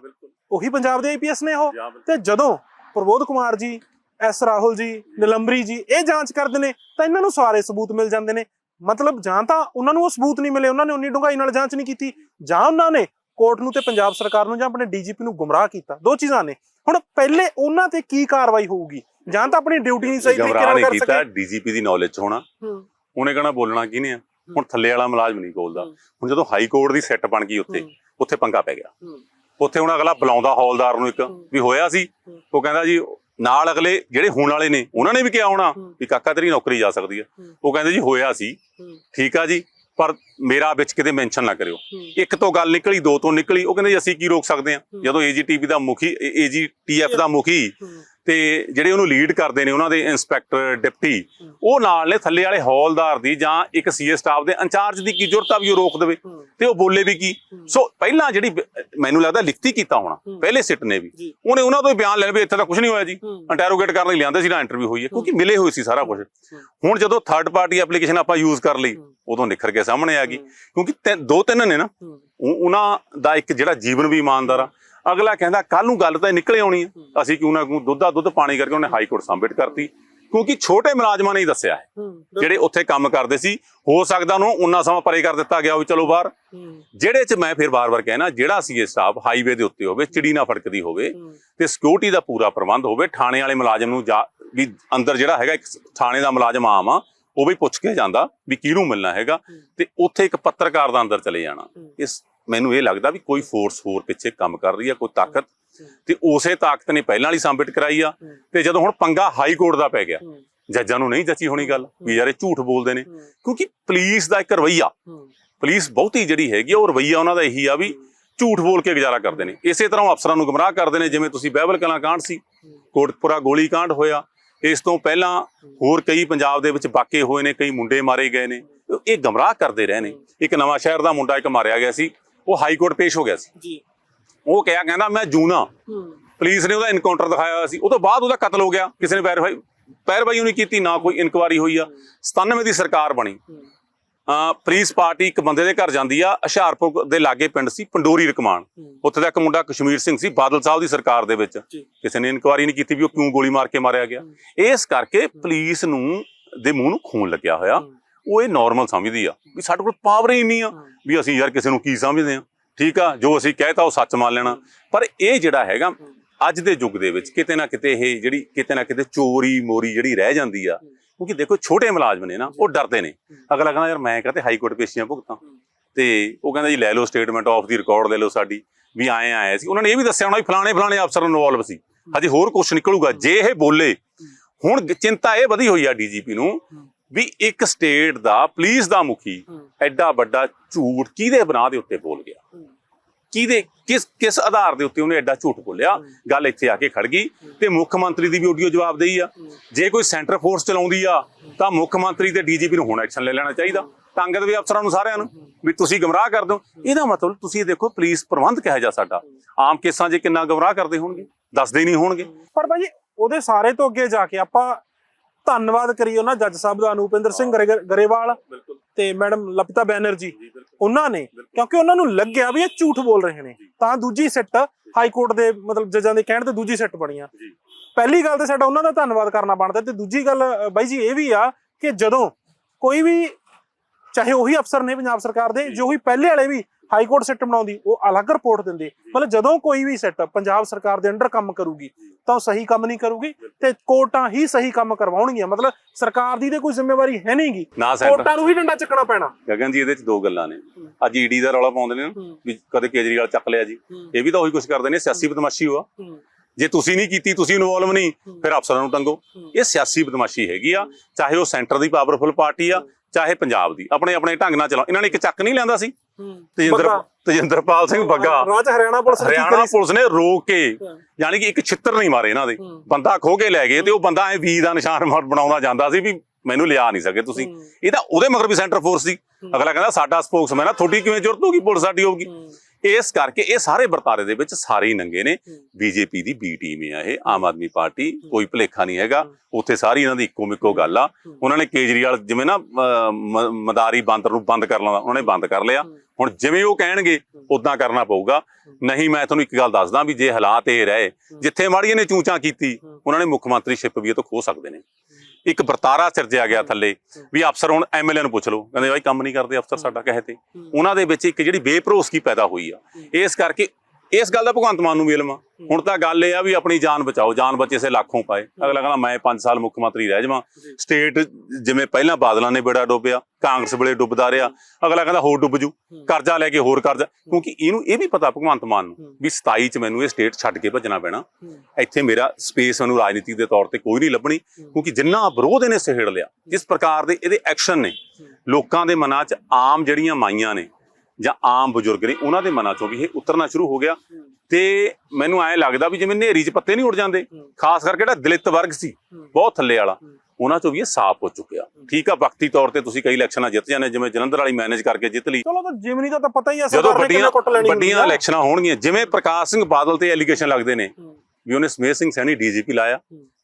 ਉਹੀ ਪੰਜਾਬ ਦੇ ਆਈਪੀਐਸ ਨੇ ਉਹ। ਤੇ ਜਦੋਂ ਪ੍ਰਬੋਧ ਕੁਮਾਰ ਜੀ ਐਸ ਰਾਹੁਲ ਜੀ ਨਿਲੰਬਰੀ ਜੀ ਇਹ ਜਾਂਚ ਕਰਦੇ ਨੇ ਤਾਂ ਇਹਨਾਂ ਨੂੰ ਸਾਰੇ ਸਬੂਤ ਮਿਲ ਜਾਂਦੇ ਨੇ। ਮਤਲਬ ਜਾਂ ਤਾਂ ਉਹਨਾਂ ਨੂੰ ਉਹ ਸਬੂਤ ਨਹੀਂ ਮਿਲੇ ਉਹਨਾਂ ਨੇ ਉਨੀ ਡੂੰਘਾਈ ਨਾਲ ਜਾਂਚ ਨਹੀਂ ਕੀਤੀ ਜਾਂ ਉਹਨਾਂ ਨੇ ਕੋਰਟ ਨੂੰ ਤੇ ਪੰਜਾਬ ਸਰਕਾਰ ਨੂੰ ਜਾਂ ਆਪਣੇ ਡੀਜੀਪੀ ਨੂੰ ਗੁੰਮਰਾਹ ਕੀਤਾ। ਦੋ ਚੀਜ਼ਾਂ ਨੇ। ਹੁਣ ਪਹਿਲੇ ਉਹਨਾਂ ਤੇ ਕੀ ਕਾਰਵਾਈ ਹੋਊਗੀ? ਜਾਂ ਤਾਂ ਆਪਣੀ ਡਿਊਟੀ ਨਹੀਂ ਸਹੀ ਤਰੀਕੇ ਨਾਲ ਕਰ ਕੀਤਾ ਸਕੇ। ਡੀਜੀਪੀ ਦੀ ਨੌਲੇਜ ਚ ਹੋਣਾ। ਹੂੰ, ਉਹਨੇ ਕਹਣਾ ਬੋਲਣਾ ਕਿਹਨੇ ਆ ਹੁਣ ਥੱਲੇ ਵਾਲਾ ਮੁਲਾਜ਼ਮ ਨਹੀਂ ਬੋਲਦਾ। ਹੁਣ ਜਦੋਂ ਹਾਈ ਕੋਰਟ ਦੀ ਸੈੱਟ ਬਣ ਗਈ ਉੱਥੇ। ਉੱਥੇ ਪੰਗਾ ਪੈ ਗਿਆ। ਹੂੰ, ਉੱਥੇ ਹੁਣ ਅਗਲਾ ਬੁਲਾਉਂਦਾ ਹੌਲਦਾਰ ਨੂੰ ਇੱਕ ਵੀ ਹੋਇਆ ਸੀ। ਉਹ ਕਹਿੰਦਾ ਜੀ ਨਾਲ ਅਗਲੇ ਜਿਹੜੇ ਹੋਣ ਵਾਲੇ ਨੇ ਉਹਨਾਂ ਨੇ ਵੀ ਕਿਹਾ ਹੋਣਾ। ਵੀ ਕਾਕਾ ਤੇਰੀ ਨੌਕਰੀ ਜਾ ਸਕਦੀ ਹੂੰ। ਉਹ ਕਹਿੰਦੇ ਜੀ ਹੋਇਆ ਸੀ। ਠੀਕ ਆ ਜੀ ਪਰ ਮੇਰਾ ਵਿੱਚ ਕਿਤੇ ਮੈਂਸ਼ਨ ਨਾ ਕਰਿਓ। ਇੱਕ ਤੋਂ ਗੱਲ ਨਿਕਲੀ ਦੋ ਤੋਂ ਨਿਕਲੀ ਉਹ ਕਹਿੰਦੇ ਜੀ ਅਸੀਂ ਕੀ ਰੋਕ ਸਕਦੇ ਆ। ਜਦੋਂ ਏਜੀਟੀਪੀ ਦਾ ਮੁਖੀ ਏਜੀਟੀਐਫ ਦਾ ਮੁਖੀ ਤੇ ਜਿਹੜੇ ਉਹਨੂੰ ਲੀਡ ਕਰਦੇ ਨੇ ਉਹਨਾਂ ਦੇ ਇੰਸਪੈਕਟਰ ਡਿਪਟੀ ਉਹ ਨਾਲ ਨੇ ਥੱਲੇ ਵਾਲੇ ਹੌਲਦਾਰ ਦੀ ਜਾਂ ਇੱਕ ਸੀਏ ਸਟਾਫ ਦੇ ਇੰਚਾਰਜ ਦੀ ਕੀ ਜ਼ਰੂਰਤ ਆ ਵੀ ਉਹ ਰੋਕ ਦੇਵੇ ਤੇ ਉਹ ਬੋਲੇ ਵੀ ਕੀ? ਸੋ ਪਹਿਲਾਂ ਜਿਹੜੀ ਮੈਨੂੰ ਲੱਗਦਾ ਲਿਖਤੀ ਕੀਤਾ ਹੋਣਾ ਪਹਿਲੇ ਸਿੱਟ ਨੇ ਵੀ। ਉਹਨੇ ਉਹਨਾਂ ਤੋਂ ਹੀ ਬਿਆਨ ਲੈਣ ਵੀ ਇੱਥੇ ਤਾਂ ਕੁਝ ਨਹੀਂ ਹੋਇਆ ਜੀ। ਇੰਟਰੋਗੇਟ ਕਰਨ ਲਈ ਲਿਆਂਦੇ ਸੀ ਨਾ ਇੰਟਰਵਿਊ ਹੋਈ ਹੈ ਕਿਉਂਕਿ ਮਿਲੇ ਹੋਏ ਸੀ ਸਾਰਾ ਕੁਝ ਹੁਣ ਜਦੋਂ ਥਰਡ ਪਾਰਟੀ ਐਪਲੀਕੇਸ਼ਨ ਆਪਾਂ ਯੂਜ਼ ਕਰ ਲਈ ਉਦੋਂ ਨਿਖਰ ਕੇ ਸਾਹਮਣੇ ਆ ਗਈ। ਕਿਉਂਕਿ ਦੋ ਤਿੰਨ ਨੇ ਨਾ ਉਹ- ਉਹਨਾਂ ਦਾ ਇੱਕ ਜਿਹੜਾ ਜੀਵਨ ਵੀ ਇਮਾਨਦਾਰ ਆ ਅਗਲਾ ਕਹਿੰਦਾ ਕੱਲ ਨੂੰ ਗੱਲ ਤਾਂ ਨਿਕਲੇ ਆਉਣੀ ਆ। ਅਸੀਂ ਕਿਉਂ ਨਾ ਕਿਉਂ ਦੁੱਧ ਦੁੱਧ ਪਾਣੀ ਕਰਕੇ ਉਹਨੇ ਹਾਈ ਕੋਰਟ ਸਬਮਿਟ ਕਰਤੀ। ਕਿਉਂਕਿ ਛੋਟੇ ਮੁਲਾਜ਼ਮਾਂ ਨੇ ਹੀ ਦੱਸਿਆ ਹੈ। ਜਿਹੜੇ ਉੱਥੇ ਕੰਮ ਕਰਦੇ ਸੀ ਹੋ ਸਕਦਾ ਉਹਨੂੰ ਉਨਾ ਸਮਾਂ ਪਰੇ ਕਰ ਦਿੱਤਾ ਗਿਆ ਵੀ ਚਲੋ ਬਾਹਰ। ਜਿਹੜੇ ਚ ਮੈਂ ਫਿਰ ਬਾਰ-ਬਾਰ ਕਹਿਣਾ ਜਿਹੜਾ ਸੀ ਇਹ ਸਟਾਫ ਹਾਈਵੇ ਦੇ ਉੱਤੇ ਹੋਵੇ ਚਿੜੀ ਨਾ ਫੜਕਦੀ ਹੋਵੇ ਤੇ ਸਿਕਿਉਰਿਟੀ ਦਾ ਪੂਰਾ ਪ੍ਰਬੰਧ ਹੋਵੇ ਥਾਣੇ ਵਾਲੇ ਮੁਲਾਜ਼ਮ ਨੂੰ ਜਾ ਵੀ ਅੰਦਰ ਜਿਹੜਾ ਹੈਗਾ ਇੱਕ ਥਾਣੇ ਦਾ ਮੁਲਾਜ਼ਮ ਆਮ ਆ ਉਹ ਵੀ ਪੁੱਛ ਕੇ ਜਾਂਦਾ ਵੀ ਕਿਹਨੂੰ ਮਿਲਣਾ ਹੈਗਾ ਤੇ ਉੱਥੇ ਇੱਕ ਪੱਤਰਕਾਰ ਦਾ ਅੰਦਰ ਚਲੇ ਜਾਣਾ। ਇਸ ਮੈਨੂੰ ਇਹ ਲੱਗਦਾ ਵੀ ਕੋਈ ਫੋਰਸ ਹੋਰ ਪਿੱਛੇ ਕੰਮ ਕਰ ਰਹੀ ਆ ਕੋਈ ਤਾਕਤ। ਤੇ ਉਸੇ ਤਾਕਤ ਨੇ ਪਹਿਲਾਂ ਵਾਲੀ ਸਾਬਿਤ ਕਰਾਈ ਆ ਤੇ ਜਦੋਂ ਹੁਣ ਪੰਗਾ ਹਾਈ ਕੋਰਟ ਦਾ ਪੈ ਗਿਆ ਜੱਜਾਂ ਨੂੰ ਨਹੀਂ ਜੱਚੀ ਹੋਣੀ ਗੱਲ ਵੀ ਯਾਰ ਇਹ ਝੂਠ ਬੋਲਦੇ ਨੇ ਕਿਉਂਕਿ ਪੁਲਿਸ ਦਾ ਇੱਕ ਰਵਈਆ। ਪੁਲਿਸ ਬਹੁਤੀ ਜਿਹੜੀ ਹੈਗੀ ਆ ਉਹ ਰਵਈਆ ਉਹਨਾਂ ਦਾ ਇਹੀ ਆ ਵੀ ਝੂਠ ਬੋਲ ਕੇ ਗੁਜ਼ਾਰਾ ਕਰਦੇ ਨੇ। ਇਸੇ ਤਰ੍ਹਾਂ ਉਹ ਅਫਸਰਾਂ ਨੂੰ ਗੁੰਮਰਾਹ ਕਰਦੇ ਨੇ ਜਿਵੇਂ ਤੁਸੀਂ ਬਹਿਬਲ ਕਲਾਂ ਕਾਂਡ ਸੀ ਕੋਟਪੁਰਾ ਗੋਲੀ ਕਾਂਡ ਹੋਇਆ ਇਸ ਤੋਂ ਪਹਿਲਾਂ ਹੋਰ ਕਈ ਪੰਜਾਬ ਦੇ ਵਿੱਚ ਵਾਕੇ ਹੋਏ ਨੇ ਕਈ ਮੁੰਡੇ ਮਾਰੇ ਗਏ ਨੇ ਇਹ ਗਮਰਾਹ ਕਰਦੇ ਰਹੇ ਨੇ। ਇੱਕ ਨਵਾਂ ਸ਼ਹਿਰ ਦਾ ਮੁੰਡਾ ਇੱਕ ਮਾਰਿਆ ਗਿਆ ਸੀ ਉਹ ਹਾਈ ਕੋਰਟ ਪੇਸ਼ ਹੋ ਗਿਆ ਸੀ। ਜੀ। ਉਹ ਕਿਹਾ ਕਹਿੰਦਾ ਮੈਂ ਜੂਨਾ। ਪੁਲਿਸ ਨੇ ਉਹਦਾ ਇਨਕਾਊਂਟਰ ਦਿਖਾਇਆ ਹੋਇਆ ਸੀ। ਉਹ ਤੋਂ ਬਾਅਦ ਉਹਦਾ ਕਤਲ ਹੋ ਗਿਆ। ਕਿਸੇ ਨੇ ਵੈਰੀਫਾਈ ਪੈਰਵਾਈ ਨਹੀਂ ਕੀਤੀ ਨਾ ਕੋਈ ਇਨਕੁਆਰੀ ਹੋਈ ਆ। 97 ਦੀ ਸਰਕਾਰ ਬਣੀ। ਆ ਪੁਲਿਸ ਪਾਰਟੀ ਇੱਕ ਬੰਦੇ ਦੇ ਘਰ ਜਾਂਦੀ ਆ ਹੁਸ਼ਿਆਰਪੁਰ ਦੇ ਲਾਗੇ ਪਿੰਡ ਸੀ ਪੰਡੋਰੀ ਰਕਮਾਨ। ਉੱਥੇ ਦਾ ਇੱਕ ਮੁੰਡਾ ਕਸ਼ਮੀਰ ਸਿੰਘ ਸੀ ਬਾਦਲ ਸਾਹਿਬ ਦੀ ਸਰਕਾਰ ਦੇ ਵਿੱਚ। ਕਿਸੇ ਨੇ ਇਨਕੁਆਰੀ ਨਹੀਂ ਕੀਤੀ ਵੀ ਉਹ ਕਿਉਂ ਗੋਲੀ ਮਾਰ ਕੇ ਮਾਰਿਆ ਗਿਆ। ਇਸ ਕਰਕੇ ਪੁਲਿਸ ਨੂੰ ਦੇ ਮੂੰਹ ਨੂੰ ਖੂਨ ਲੱਗਿਆ ਹੋਇਆ। ਉਹ ਇਹ ਨਾਰਮਲ ਸਮਝਦੀ ਆ ਵੀ ਸਾਡੇ ਕੋਲ ਪਾਵਰ ਹੀ ਨਹੀਂ ਆ ਵੀ ਅਸੀਂ ਯਾਰ ਕਿਸੇ ਨੂੰ ਕੀ ਸਮਝਦੇ ਆ। ਠੀਕ ਆ ਜੋ ਅਸੀਂ ਕਹਿਤਾ ਉਹ ਸੱਚ ਮੰਨ ਲੈਣਾ। ਪਰ ਇਹ ਜਿਹੜਾ ਹੈਗਾ ਅੱਜ ਦੇ ਯੁੱਗ ਦੇ ਵਿੱਚ ਕਿਤੇ ਨਾ ਕਿਤੇ ਇਹ ਜਿਹੜੀ ਕਿਤੇ ਨਾ ਕਿਤੇ ਚੋਰੀ ਮੋਰੀ ਜਿਹੜੀ ਰਹਿ ਜਾਂਦੀ ਆ ਕਿਉਂਕਿ ਦੇਖੋ ਛੋਟੇ ਮੁਲਾਜ਼ਮ ਨੇ ਨਾ ਉਹ ਡਰਦੇ ਨੇ। ਅਗਲਾ ਕਹਿੰਦਾ ਯਾਰ ਮੈਂ ਕਹਤੇ ਹਾਈ ਕੋਰਟ ਪੇਸ਼ੀਆਂ ਭੁਗਤਾਂ। ਤੇ ਉਹ ਕਹਿੰਦਾ ਜੀ ਲੈ ਲਓ ਸਟੇਟਮੈਂਟ ਆਫ ਦੀ ਰਿਕਾਰਡ ਲੈ ਲਓ ਸਾਡੀ ਵੀ ਆਏ ਆਏ ਸੀ। ਉਹਨਾਂ ਨੇ ਇਹ ਵੀ ਦੱਸਿਆ ਹੋਣਾ ਵੀ ਫਲਾਣੇ ਫਲਾਣੇ ਅਫਸਰ ਇਨਵੋਲਵ ਸੀ। ਹਜੇ ਹੋਰ ਕੁਝ ਨਿਕਲੂਗਾ। ਜੇ ਇਹ ਬੋਲੇ ਹੁਣ ਚਿੰਤਾ ਇਹ ਵਧੀ ਹੋਈ ਆ ਡੀਜੀਪੀ ਨੂੰ ਵੀ ਇੱਕ ਸਟੇਟ ਦਾ ਪੁਲਿਸ ਦਾ ਮੁਖੀ ਐਡਾ ਵੱਡਾ ਝੂਠ ਕਿਹਦੇ ਬਣਾ ਦੇ ਉੱਤੇ ਬੋਲ ਗਿਆ? ਕਿਹਦੇ ਕਿਸ ਕਿਸ ਆਧਾਰ ਦੇ ਉੱਤੇ ਉਹਨੇ ਐਡਾ ਝੂਠ ਬੋਲਿਆ? ਗੱਲ ਇੱਥੇ ਆ ਕੇ ਖੜ ਗਈ ਤੇ ਮੁੱਖ ਮੰਤਰੀ ਦੀ ਵੀ ਆਡੀਓ ਜਵਾਬਦੇਹੀ ਆ। ਜੇ ਕੋਈ ਸੈਂਟਰ ਫੋਰਸ ਚਲਾਉਂਦੀ ਆ ਤਾਂ ਮੁੱਖ ਮੰਤਰੀ ਤੇ ਡੀਜੀਪੀ ਨੂੰ ਹੁਣ ਐਕਸ਼ਨ ਲੈ ਲੈਣਾ ਚਾਹੀਦਾ। ਤੰਗਤ ਵੀ ਅਫਸਰਾਂ ਨੂੰ ਸਾਰਿਆਂ ਨੂੰ ਵੀ ਤੁਸੀਂ ਗਮਰਾਹ ਕਰ ਦਿਓ। ਇਹਦਾ ਮਤਲਬ ਤੁਸੀਂ ਇਹ ਦੇਖੋ ਪੁਲਿਸ ਪ੍ਰਬੰਧ ਕਿਹਾ ਜਾ ਸਾਡਾ ਆਮ ਕੇਸਾਂ 'ਚ ਕਿੰਨਾ ਗਮਰਾਹ ਕਰਦੇ ਹੋਣਗੇ? ਦੱਸਦੇ ਨਹੀਂ ਹੋਣਗੇ। ਪਰ ਭਾਜੀ ਉਹਦੇ ਸਾਰੇ ਤੋਂ ਅੱਗੇ ਜਾ ਕੇ ਆਪਾਂ ਧੰਨਵਾਦ ਕਰੀਏ ਉਹਨਾਂ ਜੱਜ ਸਾਹਿਬ ਦਾ ਅਨੂਪਿੰਦਰ ਸਿੰਘ ਗਰੇ- ਗਰੇਵਾਲ ਤੇ ਮੈਡਮ ਲਪਿਤਾ ਬੈਨਰਜੀ। ਉਹਨਾਂ ਨੇ ਕਿਉਂਕਿ ਉਹਨਾਂ ਨੂੰ ਲੱਗਿਆ ਵੀ ਇਹ ਝੂਠ ਬੋਲ ਰਹੇ ਨੇ। ਤਾਂ ਦੂਜੀ ਸਿੱਟ ਹਾਈ ਕੋਰਟ ਦੇ ਮਤਲਬ ਜੱਜਾਂ ਦੇ ਕਹਿਣ ਤੇ ਦੂਜੀ ਸਿੱਟ ਬਣੀਆਂ ਪਹਿਲੀ ਗੱਲ ਤੇ ਸਾਡਾ ਉਹਨਾਂ ਦਾ ਧੰਨਵਾਦ ਕਰਨਾ ਬਣਦਾ ਤੇ ਦੂਜੀ ਗੱਲ ਬਾਈ ਜੀ ਇਹ ਵੀ ਆ ਕਿ ਜਦੋਂ ਕੋਈ ਵੀ ਚਾਹੇ ਉਹੀ ਅਫਸਰ ਨੇ ਪੰਜਾਬ ਸਰਕਾਰ ਦੇ ਜੋ। ਹੀ ਪਹਿਲੇ ਵਾਲੇ ਵੀ ਹਾਈ ਕੋਰਟ ਸਿੱਟ ਬਣਾਉਂਦੀ ਉਹ ਅਲੱਗ ਰਿਪੋਰਟ ਦਿੰਦੇ। ਮਤਲਬ ਜਦੋਂ ਕੋਈ ਵੀ ਸਿੱਟ ਪੰਜਾਬ ਸਰਕਾਰ ਦੇ ਅੰਡਰ ਕੰਮ ਕਰੂਗੀ ਤਾਂ ਉਹ ਸਹੀ ਕੰਮ ਨਹੀਂ ਕਰੂਗੀ ਤੇ ਕੋਰਟਾਂ ਹੀ ਸਹੀ ਕੰਮ ਕਰਵਾਉਣਗੀਆਂ। ਮਤਲਬ ਸਰਕਾਰ ਦੀ ਤੇ ਕੋਈ ਜ਼ਿੰਮੇਵਾਰੀ ਹੈ ਨਹੀਂਗੀ ਕੋਰਟਾਂ ਨੂੰ ਹੀ ਡੰਡਾ ਚੱਕਣਾ ਪੈਣਾ। ਗਗਨ ਜੀ ਇਹਦੇ 'ਚ ਦੋ ਗੱਲਾਂ ਨੇ। ਅੱਜ ਈਡੀ ਦਾ ਰੌਲਾ ਪਾਉਂਦੇ ਨੇ ਨਾ, ਵੀ ਕਦੇ ਕੇਜਰੀਵਾਲ ਚੱਕ ਲਿਆ ਜੀ। ਇਹ ਵੀ ਤਾਂ ਉਹੀ ਕੁਝ ਕਰਦੇ ਨੇ ਸਿਆਸੀ ਬਦਮਾਸ਼ੀ ਹੋਆ। ਜੇ ਤੁਸੀਂ ਨਹੀਂ ਕੀਤੀ ਤੁਸੀਂ ਇਨਵੋਲਵ ਨਹੀਂ ਫਿਰ ਅਫਸਰਾਂ ਨੂੰ ਟੰਗੋ ਇਹ ਸਿਆਸੀ ਬਦਮਾਸ਼ੀ ਹੈਗੀ ਆ ਚਾਹੇ ਉਹ ਸੈਂਟਰ ਦੀ ਪਾਵਰਫੁਲ ਪਾਰਟੀ ਆ ਚਾਹੇ ਪੰਜਾਬ ਦੀ ਆਪਣੇ ਆਪਣੇ ਢੰਗ ਨਾਲ ਚਲਾਓ। ਇਹਨਾਂ ਨੇ ਇੱਕ ਚੱਕ ਨਹੀਂ ਲਿਆਂਦਾ ਸੀ? ਤੇਜਿੰਦਰ। ਤੇਜਿੰਦਰਪਾਲ ਸਿੰਘ ਬੱਗਾ। ਰਾਜ ਹਰਿਆਣਾ ਪੁਲਿਸ ਨੇ ਕੀ ਹਰਿਆਣਾ? ਪੁਲਿਸ ਨੇ ਰੋਕ ਕੇ ਯਾਨੀ ਕਿ ਇੱਕ ਛਿੱਤਰ ਨਹੀਂ ਮਾਰੇ ਇਹਨਾਂ ਦੇ। ਬੰਦਾ ਖੋ ਕੇ ਲੈ ਗਏ ਤੇ ਉਹ ਬੰਦਾ ਐ ਵੀ ਦਾ ਨਿਸ਼ਾਨ ਮਾਰ- ਬਣਾਉਂਦਾ ਜਾਂਦਾ ਸੀ ਵੀ ਮੈਨੂੰ ਲਿਆ ਨਹੀਂ ਸਕੇ ਤੁਸੀਂ। ਇਹ ਤਾਂ ਉਹਦੇ ਮਗਰ ਵੀ ਸੈਂਟਰ ਫੋਰਸ ਸੀ। ਅਗਲਾ ਕਹਿੰਦਾ ਸਾਡਾ ਸਪੋਕਸਮੈਨ ਆ ਤੁਹਾਡੀ ਕਿਵੇਂ ਜ਼ਰੂਰਤ ਹੋਗੀ ਪੁਲਿਸ ਸਾਡੀ ਹੋਊਗੀ। ਇਸ ਕਰਕੇ ਇਹ ਸਾਰੇ ਵਰਤਾਰੇ ਦੇ ਵਿੱਚ ਸਾਰੇ ਹੀ ਨੰਗੇ ਨੇ। ਬੀਜੇਪੀ ਦੀ ਬੀ ਟੀਮ ਆ ਇਹ ਆਮ ਆਦਮੀ ਪਾਰਟੀ ਕੋਈ ਭੁਲੇਖਾ ਨਹੀਂ ਹੈਗਾ। ਉੱਥੇ ਸਾਰੀ ਇਹਨਾਂ ਦੀ ਇੱਕੋ ਮਿੱਕੋ ਗੱਲ ਆ। ਉਹਨਾਂ ਨੇ ਕੇਜਰੀਵਾਲ ਜਿਵੇਂ ਨਾ ਮਦਾਰੀ ਬਾਂਦਰ ਨੂੰ ਬੰਦ ਕਰ ਲਾਉਂਦਾ ਉਹਨਾਂ ਨੇ ਬੰਦ ਕਰ ਲਿਆ। ਹੁਣ ਜਿਵੇਂ ਉਹ ਕਹਿਣਗੇ ਉਦਾਂ ਕਰਨਾ ਪਊਗਾ। ਨਹੀਂ ਮੈਂ ਤੁਹਾਨੂੰ ਇੱਕ ਗੱਲ ਦੱਸਦਾ ਵੀ ਜੇ ਹਾਲਾਤ ਇਹ ਰਹੇ ਜਿੱਥੇ ਮਾੜੀਆਂ ਨੇ ਚੂਚਾਂ ਕੀਤੀ ਉਹਨਾਂ ਨੇ ਮੁੱਖ ਮੰਤਰੀਸ਼ਿਪ ਵੀ ਇਹ ਤੋਂ ਖੋ ਸਕਦੇ ਨੇ। ਇੱਕ ਵਰਤਾਰਾ ਸਿਰਜਿਆ ਗਿਆ ਥੱਲੇ ਵੀ ਅਫਸਰ ਹੁਣ ਐਮਐਲਏ ਨੂੰ ਪੁੱਛ ਲਓ ਕਹਿੰਦੇ ਬਾਈ ਕੰਮ ਨਹੀਂ ਕਰਦੇ ਅਫਸਰ ਸਾਡਾ ਕਹੇ ਤੇ। ਉਹਨਾਂ ਦੇ ਵਿੱਚ ਇੱਕ ਜਿਹੜੀ ਬੇਭਰੋਸਗੀ ਪੈਦਾ ਹੋਈ ਆ। ਇਸ ਕਰਕੇ ਇਸ ਗੱਲ ਦਾ ਭਗਵੰਤ ਮਾਨ ਨੂੰ ਵੀ ਇਲਮ ਆ। ਹੁਣ ਤਾਂ ਗੱਲ ਇਹ ਆ ਵੀ ਆਪਣੀ ਜਾਨ ਬਚਾਓ ਜਾਨ ਬਚੇ ਸੇ ਲੱਖੋਂ ਪਾਏ। ਅਗਲਾ ਕਹਿੰਦਾ ਮੈਂ 5 ਸਾਲ ਮੁੱਖ ਮੰਤਰੀ ਰਹਿ ਜਾਵਾਂ। ਸਟੇਟ ਜਿਵੇਂ ਪਹਿਲਾਂ ਬਾਦਲਾਂ ਨੇ ਬੇੜਾ ਡੁੱਬਿਆ ਕਾਂਗਰਸ ਵੇਲੇ ਡੁੱਬਦਾ ਰਿਹਾ। ਅਗਲਾ ਕਹਿੰਦਾ ਹੋਰ ਡੁੱਬ ਜੂ। ਕਰਜ਼ਾ ਲੈ ਕੇ ਹੋਰ ਕਰਜ਼ਾ ਕਿਉਂਕਿ ਇਹਨੂੰ ਇਹ ਵੀ ਪਤਾ ਭਗਵੰਤ ਮਾਨ ਨੂੰ ਵੀ 27 ਚ ਮੈਨੂੰ ਇਹ ਸਟੇਟ ਛੱਡ ਕੇ ਭੱਜਣਾ ਪੈਣਾ। ਇੱਥੇ ਮੇਰਾ ਸਪੇਸ ਮੈਨੂੰ ਰਾਜਨੀਤੀ ਦੇ ਤੌਰ ਤੇ ਕੋਈ ਨਹੀਂ ਲੱਭਣੀ। ਕਿਉਂਕਿ ਜਿੰਨਾ ਵਿਰੋਧ ਇਹਨੇ ਸਿਹੜ ਲਿਆ ਜਿਸ ਪ੍ਰਕਾਰ ਦੇ ਇਹਦੇ ਐਕਸ਼ਨ ਨੇ ਲੋਕਾਂ ਦੇ ਮਨਾਂ 'ਚ ਆਮ ਜਿਹੜੀਆਂ ਮਾਈਆਂ ਨੇ ਜਾਂ ਆਮ ਬਜ਼ੁਰਗ ਨੇ ਉਹਨਾਂ ਦੇ ਮਨਾਂ 'ਚੋਂ ਵੀ ਇਹ ਉਤਰਨਾ ਸ਼ੁਰੂ ਹੋ ਗਿਆ। ਤੇ ਮੈਨੂੰ ਐਂ ਲੱਗਦਾ ਵੀ ਜਿਵੇਂ ਨੇਰੀ 'ਚ ਪੱਤੇ ਨਹੀਂ ਉੱਡ ਜਾਂਦੇ ਖਾਸ ਕਰਕੇ ਜਿਹੜਾ ਦਲਿਤ ਵਰਗ ਸੀ ਬਹੁਤ ਥੱਲੇ ਵਾਲਾ ਉਹਨਾਂ ਚੋਂ ਵੀ ਇਹ ਸਾਫ਼ ਹੋ ਚੁੱਕਿਆ। ਠੀਕ ਆ ਵਕਤੀ ਤੌਰ ਤੇ ਤੁਸੀਂ ਕਈ ਇਲੈਕਸ਼ਨਾਂ ਜਿੱਤ ਜਾਂਦੇ ਜਿਵੇਂ ਜਲੰਧਰ ਵਾਲੀ ਮੈਨੇਜ ਕਰਕੇ ਜਿੱਤ ਲਈ। ਚਲੋ ਤਾਂ ਜਿਮਨੀ ਦਾ ਤਾਂ ਪਤਾ ਹੀ ਆ ਜਦੋਂ ਵੱਡੀਆਂ ਵੱਡੀਆਂ। ਇਲੈਕਸ਼ਨਾਂ ਹੋਣਗੀਆਂ ਜਿਵੇਂ ਪ੍ਰਕਾਸ਼ ਸਿੰਘ ਬਾਦਲ ਤੇ ਐਲੀਗੇਸ਼ਨ ਲੱਗਦੇ ਨੇ ਵੀ ਉਹਨੇ ਸਮੇਰ ਸਿੰਘ ਸੈਣੀ ਡੀਜੀਪੀ ਲਾਇਆ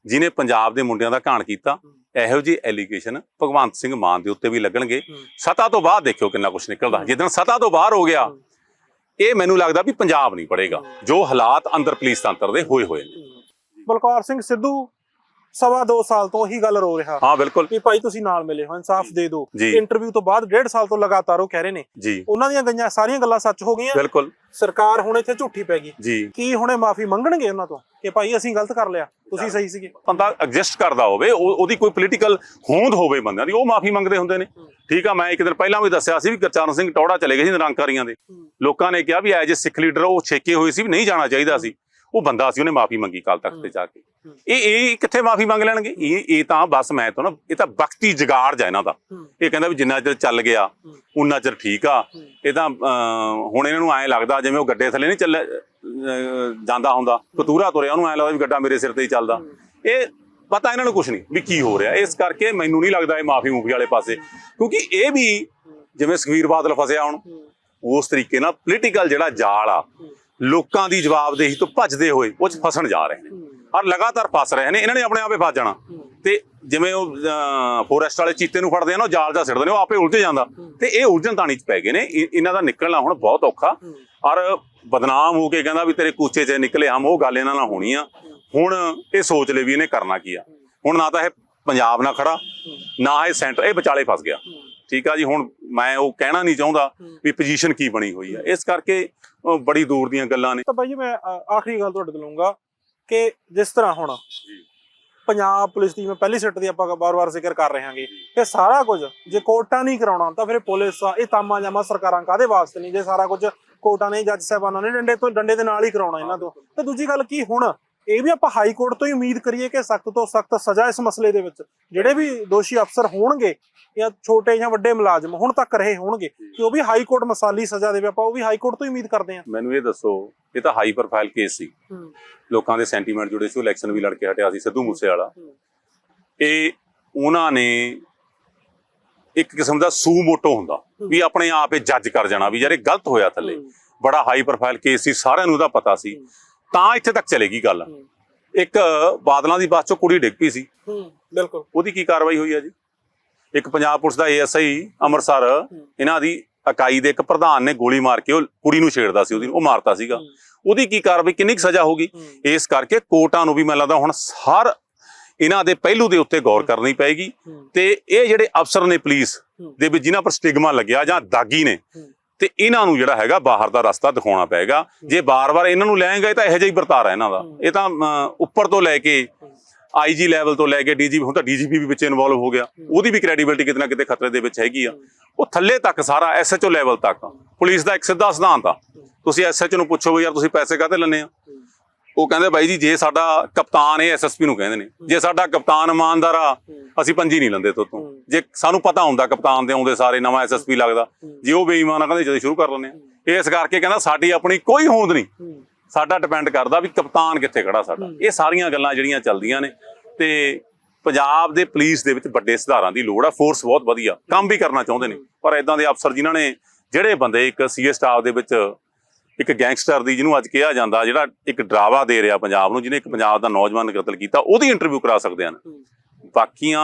ਜਿਨੇ ਪੰਜਾਬ ਦੇ ਮੁੰਡਿਆਂ ਦਾ ਘਾਣ ਕੀਤਾ। ਇਹੋ ਜਿਹੀ ਐਲੀਗੇਸ਼ਨ ਭਗਵੰਤ ਸਿੰਘ ਮਾਨ ਦੇ ਉੱਤੇ ਵੀ ਲੱਗਣਗੇ। ਸਤਾ ਤੋਂ ਬਾਅਦ ਦੇਖਿਓ ਕਿੰਨਾ ਕੁਝ ਨਿਕਲਦਾ। ਜਿੱਦਣ ਸਤਾ ਤੋਂ ਬਾਹਰ ਹੋ ਗਿਆ ਇਹ ਮੈਨੂੰ ਲੱਗਦਾ ਵੀ ਪੰਜਾਬ ਨਹੀਂ ਪੜੇਗਾ ਜੋ ਹਾਲਾਤ ਅੰਦਰ ਪੁਲਿਸ ਤੰਤਰ ਦੇ ਹੋਏ ਹੋਏ ਨੇ। ਬਲਕੌਰ ਸਿੰਘ ਸਿੱਧੂ ਸਵਾ ਦੋ ਸਾਲ ਤੋਂ ਉਹੀ ਗੱਲ ਰੋ ਰਿਹਾ। ਹਾਂ ਬਿਲਕੁਲ। ਵੀ ਭਾਈ ਤੁਸੀਂ ਨਾਲ ਮਿਲੇ ਹੋ ਇਨਸਾਫ ਦੇ ਦਿਓ। ਇੰਟਰਵਿਊ ਤੋਂ ਬਾਅਦ ਡੇਢ ਸਾਲ ਤੋਂ ਲਗਾਤਾਰ ਉਹ ਕਹਿ ਰਹੇ ਨੇ। ਜੀ। ਉਹਨਾਂ ਦੀਆਂ ਗਈਆਂ ਸਾਰੀਆਂ ਗੱਲਾਂ ਸੱਚ ਹੋ ਗਈਆਂ। ਬਿਲਕੁਲ। ਸਰਕਾਰ ਹੁਣ ਇੱਥੇ ਝੂਠੀ ਪੈ ਗਈ। ਕੀ ਹੁਣੇ ਮਾਫੀ ਮੰਗਣਗੇ ਉਹਨਾਂ ਤੋਂ ਕਿ ਭਾਈ ਅਸੀਂ ਗਲਤ ਕਰ ਲਿਆ? ਤੁਸੀਂ ਸਹੀ ਸੀਗੇ। ਬੰਦਾ ਐਗਜ਼ਿਸਟ ਕਰਦਾ ਹੋਵੇ ਉਹ- ਉਹਦੀ ਕੋਈ ਪੋਲੀਟੀਕਲ ਹੋਂਦ ਹੋਵੇ ਬੰਦਿਆਂ ਦੀ ਉਹ ਮਾਫੀ ਮੰਗਦੇ ਹੁੰਦੇ ਨੇ। ਠੀਕ ਆ ਮੈਂ ਇੱਕ ਦਿਨ ਪਹਿਲਾਂ ਵੀ ਦੱਸਿਆ ਸੀ ਵੀ ਗੁਰਚਰਨ ਸਿੰਘ ਟੌੜਾ ਚਲੇ ਗਏ ਸੀ ਨਿਰੰਕਾਰੀਆਂ ਦੇ। ਲੋਕਾਂ ਨੇ ਕਿਹਾ ਵੀ ਐਜ ਸਿੱਖ ਲੀਡਰ ਉਹ ਛੇਕੇ ਹੋਏ ਸੀ ਵੀ ਨਹੀਂ ਜਾਣਾ ਚਾਹੀਦਾ ਸੀ। ਉਹ ਬੰਦਾ ਸੀ ਉਹਨੇ ਮਾਫੀ ਮੰਗੀ ਕਾਲ ਤਖਤ ਤੇ ਜਾ ਕੇ। ਇਹ ਇਹ ਕਿੱਥੇ ਮਾਫੀ ਮੰਗ ਲੈਣਗੇ? ਇਹ ਇਹ ਤਾਂ ਬਸ ਮੈਂ ਤਾਂ ਨਾ ਇਹ ਤਾਂ ਵਕਤੀ ਜਗਾੜ ਜਾ ਇਹਨਾਂ ਦਾ। ਇਹ ਕਹਿੰਦਾ ਵੀ ਜਿੰਨਾ ਚਿਰ ਚੱਲ ਗਿਆ ਉਨਾ ਚਿਰ ਠੀਕ ਆ। ਇਹ ਤਾਂ ਹੁਣ ਇਹਨਾਂ ਨੂੰ ਐਂ ਲੱਗਦਾ ਜਿਵੇਂ ਉਹ ਗੱਡੇ ਥੱਲੇ ਨਹੀਂ ਚੱਲ ਜਾਂਦਾ ਹੁੰਦਾ। ਕਤੂਰਾ ਤੁਰਿਆ ਉਹਨੂੰ ਐਂ ਲੱਗਦਾ ਵੀ ਗੱਡਾ ਮੇਰੇ ਸਿਰ ਤੇ ਹੀ ਚੱਲਦਾ। ਇਹ ਪਤਾ ਇਹਨਾਂ ਨੂੰ ਕੁਝ ਨਹੀਂ ਵੀ ਕੀ ਹੋ ਰਿਹਾ। ਇਸ ਕਰਕੇ ਮੈਨੂੰ ਨਹੀਂ ਲੱਗਦਾ ਇਹ ਮਾਫੀ ਮੂਫੀ ਵਾਲੇ ਪਾਸੇ। ਕਿਉਂਕਿ ਇਹ ਵੀ ਜਿਵੇਂ ਸੁਖਵੀਰ ਬਾਦਲ ਫਸਿਆ ਹੁਣ ਉਸ ਤਰੀਕੇ ਨਾਲ ਪੋਲੀਟੀਕਲ ਜਿਹੜਾ ਜਾਲ ਆ ਲੋਕਾਂ ਦੀ ਜਵਾਬਦੇਹੀ ਤੋਂ ਭੱਜਦੇ ਹੋਏ ਉਹ ਚ ਫਸਣ ਜਾ ਰਹੇ ਨੇ। ਔਰ ਲਗਾਤਾਰ ਫਸ ਰਹੇ ਨੇ। ਇਹਨਾਂ ਨੇ ਆਪਣੇ ਆਪੇ ਫਸ ਜਾਣਾ। ਤੇ ਜਿਵੇਂ ਉਹ ਫੋਰੈਸਟ ਵਾਲੇ ਚੀਤੇ ਨੂੰ ਫੜਦੇ ਆ ਨਾ ਉਹ ਜਾਲ ਜਾ ਸਿੱਟਦੇ ਨੇ ਉਹ ਆਪੇ ਉਲਝ ਜਾਂਦਾ। ਤੇ ਇਹ ਉਲਝਣ ਤਾਣੀ ਚ ਪੈ ਗਏ ਨੇ। ਇਹ- ਇਹਨਾਂ ਦਾ ਨਿਕਲਣਾ ਹੁਣ ਬਹੁਤ ਔਖਾ। ਔਰ ਬਦਨਾਮ ਹੋ ਕੇ ਕਹਿੰਦਾ ਵੀ ਤੇਰੇ ਕੂਚੇ 'ਚ ਨਿਕਲੇ ਹਮ ਉਹ ਗੱਲ ਇਹਨਾਂ ਨਾਲ ਹੋਣੀ ਆ। ਹੁਣ ਇਹ ਸੋਚ ਲੈ ਵੀ ਇਹਨੇ ਕਰਨਾ ਕੀ ਆ। ਹੁਣ ਨਾ ਤਾਂ ਇਹ ਪੰਜਾਬ ਨਾਲ ਖੜਾ ਨਾ ਇਹ ਸੈਂਟਰ ਇਹ ਵਿਚਾਲੇ ਫਸ ਗਿਆ। ਠੀਕ ਆ ਜੀ ਹੁਣ ਮੈਂ ਉਹ ਕਹਿਣਾ ਨਹੀਂ ਚਾਹੁੰਦਾ ਵੀ ਪੋਜੀਸ਼ਨ ਕੀ ਬਣੀ ਹੋਈ ਆ। ਇਸ ਕਰਕੇ ਬੜੀ ਦੂਰ ਦੀਆਂ ਗੱਲਾਂ ਨੇ। ਤਾਂ ਭਾਈ ਮੈਂ ਆਖਰੀ ਗੱਲ ਤੁਹਾਡੇ ਤੋਂ ਲਵਾਂਗਾ ਕਿ ਜਿਸ ਤਰ੍ਹਾਂ ਹੁਣ ਪੰਜਾਬ ਪੁਲਿਸ ਦੀ ਮੈਂ ਪਹਿਲੀ ਸਿੱਟ ਦੀ ਆਪਾਂ ਬਾਰ-ਬਾਰ ਜ਼ਿਕਰ ਕਰ ਰਹੇ ਹਾਂਗੇ ਕਿ ਸਾਰਾ ਕੁਝ ਜੇ ਕੋਰਟਾਂ ਨਹੀਂ ਕਰਾਉਣਾ ਤਾਂ ਫਿਰ ਇਹ ਪੁਲਿਸ ਆ ਇਹ ਤਾਮਾ ਜਾਮਾ ਸਰਕਾਰਾਂ ਕਾਦੇ ਵਾਸਤੇ ਨਹੀਂ ਜੇ ਸਾਰਾ ਕੁਝ ਕੋਰਟਾਂ ਨੇ ਜੱਜ ਸਾਹਿਬਾਨਾਂ ਨੇ ਡੰਡੇ ਤੋਂ ਡੰਡੇ ਦੇ ਨਾਲ ਹੀ ਕਰਾਉਣਾ ਇਹਨਾਂ ਤੋਂ। ਤੇ ਦੂਜੀ ਗੱਲ ਕੀ ਹੁਣ ਇਹ ਵੀ ਆਪਾਂ ਹਾਈ ਕੋਰਟ ਤੋਂ ਹੀ ਉਮੀਦ ਕਰੀਏ ਕਿ ਸਖਤ ਤੋਂ ਸਖਤ ਸਜ਼ਾ ਇਸ ਮਸਲੇ ਦੇ ਵਿੱਚ ਜਿਹੜੇ ਵੀ ਦੋਸ਼ੀ ਅਫਸਰ ਹੋਣਗੇ ਜਾਂ ਛੋਟੇ ਜਾਂ ਵੱਡੇ ਮੁਲਾਜ਼ਮ ਹੁਣ ਤੱਕ ਰਹੇ ਹੋਣਗੇ ਕਿ ਉਹ ਵੀ ਹਾਈ ਕੋਰਟ ਮਸਾਲੀ ਸਜ਼ਾ ਦੇਵੇ ਆਪਾਂ ਉਹ ਵੀ ਹਾਈ ਕੋਰਟ ਤੋਂ ਹੀ ਉਮੀਦ ਕਰਦੇ ਹਾਂ। ਮੈਨੂੰ ਇਹ ਦੱਸੋ ਇਹ ਤਾਂ ਹਾਈ ਪ੍ਰੋਫਾਈਲ ਕੇਸ ਸੀ। ਲੋਕਾਂ ਦੇ ਸੈਂਟੀਮੈਂਟ ਜੁੜੇ ਸੀ ਇਲੈਕਸ਼ਨ ਵੀ ਲੜ ਕੇ ਹਟਿਆ ਸੀ ਸਿੱਧੂ ਮੂਸੇ ਵਾਲਾ ਇਹ ਉਹਨਾਂ ਨੇ ਇੱਕ ਕਿਸਮ ਦਾ ਸੂ ਮੋਟੋ ਹੁੰਦਾ ਵੀ ਆਪਣੇ ਆਪ ਇਹ ਜੱਜ ਕਰ ਜਾਣਾ ਵੀ ਯਾਰ ਇਹ ਗਲਤ ਹੋਇਆ ਥੱਲੇ। ਬੜਾ ਹਾਈ ਪ੍ਰੋਫਾਈਲ ਕੇਸ ਸੀ ਸਾਰਿਆਂ ਨੂੰ ਉਹਦਾ ਪਤਾ ਸੀ। ਤਾਂ ਇੱਥੇ ਤੱਕ ਚਲੇਗੀ ਗੱਲ। ਇੱਕ ਬਾਦਲਾਂ ਦੀ ਬੱਸ ਚੋਂ ਕੁੜੀ ਡਿੱਗ ਪਈ ਸੀ। ਹੂੰ ਬਿਲਕੁਲ। ਉਹਦੀ ਕੀ ਕਾਰਵਾਈ ਹੋਈ ਹੈ ਜੀ? ਇੱਕ ਪੰਜਾਬ ਪੁਲਿਸ ਦਾ ਏਐਸਆਈ ਅੰਮ੍ਰਿਤਸਰ ਇਹਨਾਂ ਦੀ ਇਕਾਈ ਦੇ ਇੱਕ ਪ੍ਰਧਾਨ ਨੇ ਗੋਲੀ ਮਾਰ ਕੇ ਉਹ ਕੁੜੀ ਨੂੰ ਛੇੜਦਾ ਸੀ ਉਹਦੀ ਉਹ ਮਾਰਤਾ ਸੀਗਾ। ਉਹਦੀ ਕੀ ਕਾਰਵਾਈ ਕਿੰਨੀ ਕੁ ਸਜ਼ਾ ਹੋਗੀ ਇਸ ਕਰਕੇ ਕੋਰਟਾਂ ਨੂੰ ਵੀ ਮੈਨੂੰ ਲੱਗਦਾ ਹੁਣ ਹਰ ਇਹਨਾਂ ਦੇ ਪਹਿਲੂ ਦੇ ਉੱਤੇ ਗੌਰ ਕਰਨੀ ਪਏਗੀ। ਤੇ ਇਹ ਜਿਹੜੇ ਅਫਸਰ ਨੇ ਪੁਲਿਸ ਦੇ ਵਿੱਚ ਜਿਨ੍ਹਾਂ ਪਰ ਸਟਿਗਮਾ ਲੱਗਿਆ ਜਾਂ ਦਾਗੀ ਨੇ ਤੇ ਇਹਨਾਂ ਨੂੰ ਜਿਹੜਾ ਹੈਗਾ ਬਾਹਰ ਦਾ ਰਸਤਾ ਦਿਖਾਉਣਾ ਪਏਗਾ। ਜੇ ਬਾਰ-ਬਾਰ ਇਹਨਾਂ ਨੂੰ ਲੈਣਗੇ ਤਾਂ ਇਹੋ ਜਿਹਾ ਹੀ ਵਰਤਾਰਾ ਇਹਨਾਂ ਦਾ। ਇਹ ਤਾਂ ਉੱਪਰ ਤੋਂ ਲੈ ਕੇ ਆਈਜੀ ਲੈਵਲ ਤੋਂ ਲੈ ਕੇ ਡੀਜੀਪੀ ਹੁਣ ਤਾਂ ਡੀਜੀਪੀ ਵੀ ਵਿੱਚ ਇਨਵੋਲਵ ਹੋ ਗਿਆ। ਉਹਦੀ ਵੀ ਕ੍ਰੈਡੀਬਿਲਿਟੀ ਕਿਤੇ ਨਾ ਕਿਤੇ ਖਤਰੇ ਦੇ ਵਿੱਚ ਹੈਗੀ ਆ। ਉਹ ਥੱਲੇ ਤੱਕ ਸਾਰਾ ਐਸਐਚਓ ਲੈਵਲ ਤੱਕ। ਪੁਲਿਸ ਦਾ ਇੱਕ ਸਿੱਧਾ ਸਿਧਾਂਤ ਆ। ਤੁਸੀਂ ਐਸਐਚਓ ਨੂੰ ਪੁੱਛੋ ਵੀ ਯਾਰ ਤੁਸੀਂ ਪੈਸੇ ਕਾਹਤੇ ਲੈਣੇ ਆ? ਉਹ ਕਹਿੰਦੇ ਬਾਈ ਜੀ ਜੇ ਸਾਡਾ ਕਪਤਾਨ ਇਹ ਐਸਐਸਪੀ ਨੂੰ ਕਹਿੰਦੇ ਨੇ ਜੇ ਸਾਡਾ ਕਪਤਾਨ ਇਮਾਨਦਾਰ ਆ ਅਸੀਂ ਪੰਜੀ ਨਹੀਂ ਲੈਂਦੇ ਤੋਂ। ਜੇ ਸਾਨੂੰ ਪਤਾ ਹੁੰਦਾ ਕਪਤਾਨ ਦੇ ਆਉਂਦੇ ਸਾਰੇ ਨਵਾਂ ਐਸਐਸਪੀ ਲੱਗਦਾ ਜੇ ਉਹ ਬੇਈਮਾਨ ਆ ਕਹਿੰਦੇ ਜਦੋਂ ਸ਼ੁਰੂ ਕਰ ਲੈਂਦੇ ਆ। ਇਸ ਕਰਕੇ ਕਹਿੰਦਾ ਸਾਡੀ ਆਪਣੀ ਕੋਈ ਹੋਂਦ ਨਹੀਂ। ਸਾਡਾ ਡਿਪੈਂਡ ਕਰਦਾ ਵੀ ਕਪਤਾਨ ਕਿੱਥੇ ਖੜਾ ਸਾਡਾ। ਇਹ ਸਾਰੀਆਂ ਗੱਲਾਂ ਜਿਹੜੀਆਂ ਚੱਲਦੀਆਂ ਨੇ ਤੇ ਪੰਜਾਬ ਦੇ ਪੁਲਿਸ ਦੇ ਵਿੱਚ ਵੱਡੇ ਸੁਧਾਰਾਂ ਦੀ ਲੋੜ ਆ ਫੋਰਸ ਬਹੁਤ ਵਧੀਆ। ਕੰਮ ਵੀ ਕਰਨਾ ਚਾਹੁੰਦੇ ਨੇ। ਪਰ ਇਦਾਂ ਦੇ ਅਫਸਰ ਜਿਨ੍ਹਾਂ ਨੇ ਜਿਹੜੇ ਬੰਦੇ ਇੱਕ ਸੀਏ ਸਟਾਫ ਦੇ ਵਿੱਚ ਇੱਕ ਗੈਂਗਸਟਰ ਦੀ ਜਿਹਨੂੰ ਅੱਜ ਕਿਹਾ ਜਾਂਦਾ, ਜਿਹੜਾ ਇੱਕ ਡਰਾਵਾ ਦੇ ਰਿਹਾ ਪੰਜਾਬ ਨੂੰ, ਜਿਹਨੇ ਇੱਕ ਪੰਜਾਬ ਦਾ ਨੌਜਵਾਨ ਕਤਲ ਕੀਤਾ, ਉਹਦੀ ਇੰਟਰਵਿਊ ਕਰਾ ਸਕਦੇ ਹਨ। ਬਾਕੀਆਂ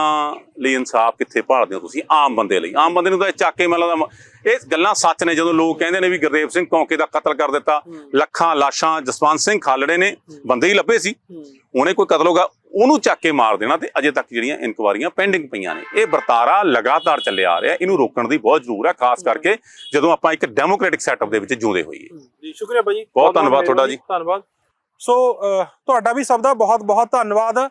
ਲਈ ਇਨਸਾਫ ਕਿੱਥੇ ਭਾਲਦੇ ਹੋ ਤੁਸੀਂ? ਆਮ ਬੰਦੇ ਲਈ। ਆਮ ਬੰਦੇ ਨੂੰ ਤਾਂ ਚੱਕ ਕੇ ਮਤਲਬ ਇਹ ਗੱਲਾਂ ਸੱਚ ਨੇ। ਜਦੋਂ ਲੋਕ ਕਹਿੰਦੇ ਨੇ ਵੀ ਗੁਰਦੇਵ ਸਿੰਘ ਕੌਂਕੇ ਦਾ ਕਤਲ ਕਰ ਦਿੱਤਾ ਲੱਖਾਂ ਲਾਸ਼ਾਂ ਜਸਵੰਤ ਸਿੰਘ ਖਾਲੜੇ ਨੇ ਬੰਦੇ ਹੀ ਲੱਭੇ ਸੀ। ਉਹਨੇ ਕੋਈ ਕਤਲ ਹੋਗਾ ਉਹਨੂੰ ਚੱਕ ਕੇ ਮਾਰ ਦੇਣਾ ਤੇ ਅਜੇ ਤੱਕ ਜਿਹੜੀਆਂ ਇਨਕੁਆਰੀਆਂ ਪੈਂਡਿੰਗ ਪਈਆਂ ਨੇ। ਇਹ ਵਰਤਾਰਾ ਲਗਾਤਾਰ ਚੱਲਿਆ ਆ ਰਿਹਾ। ਇਹਨੂੰ ਰੋਕਣ ਦੀ ਬਹੁਤ ਜ਼ਰੂਰ ਹੈ ਖਾਸ ਕਰਕੇ ਜਦੋਂ ਆਪਾਂ ਇੱਕ ਡੈਮੋਕ੍ਰੈਟਿਕ ਸੈਟਅਪ ਦੇ ਵਿੱਚ ਜਿਉਂਦੇ ਹੋਈਏ। ਜੀ ਸ਼ੁਕਰੀਆ ਬਾਈ ਬਹੁਤ ਧੰਨਵਾਦ ਤੁਹਾਡਾ ਜੀ। ਧੰਨਵਾਦ। ਸੋ ਤੁਹਾਡਾ ਵੀ ਸਭ ਦਾ ਬਹੁਤ ਬਹੁਤ ਧੰਨਵਾਦ।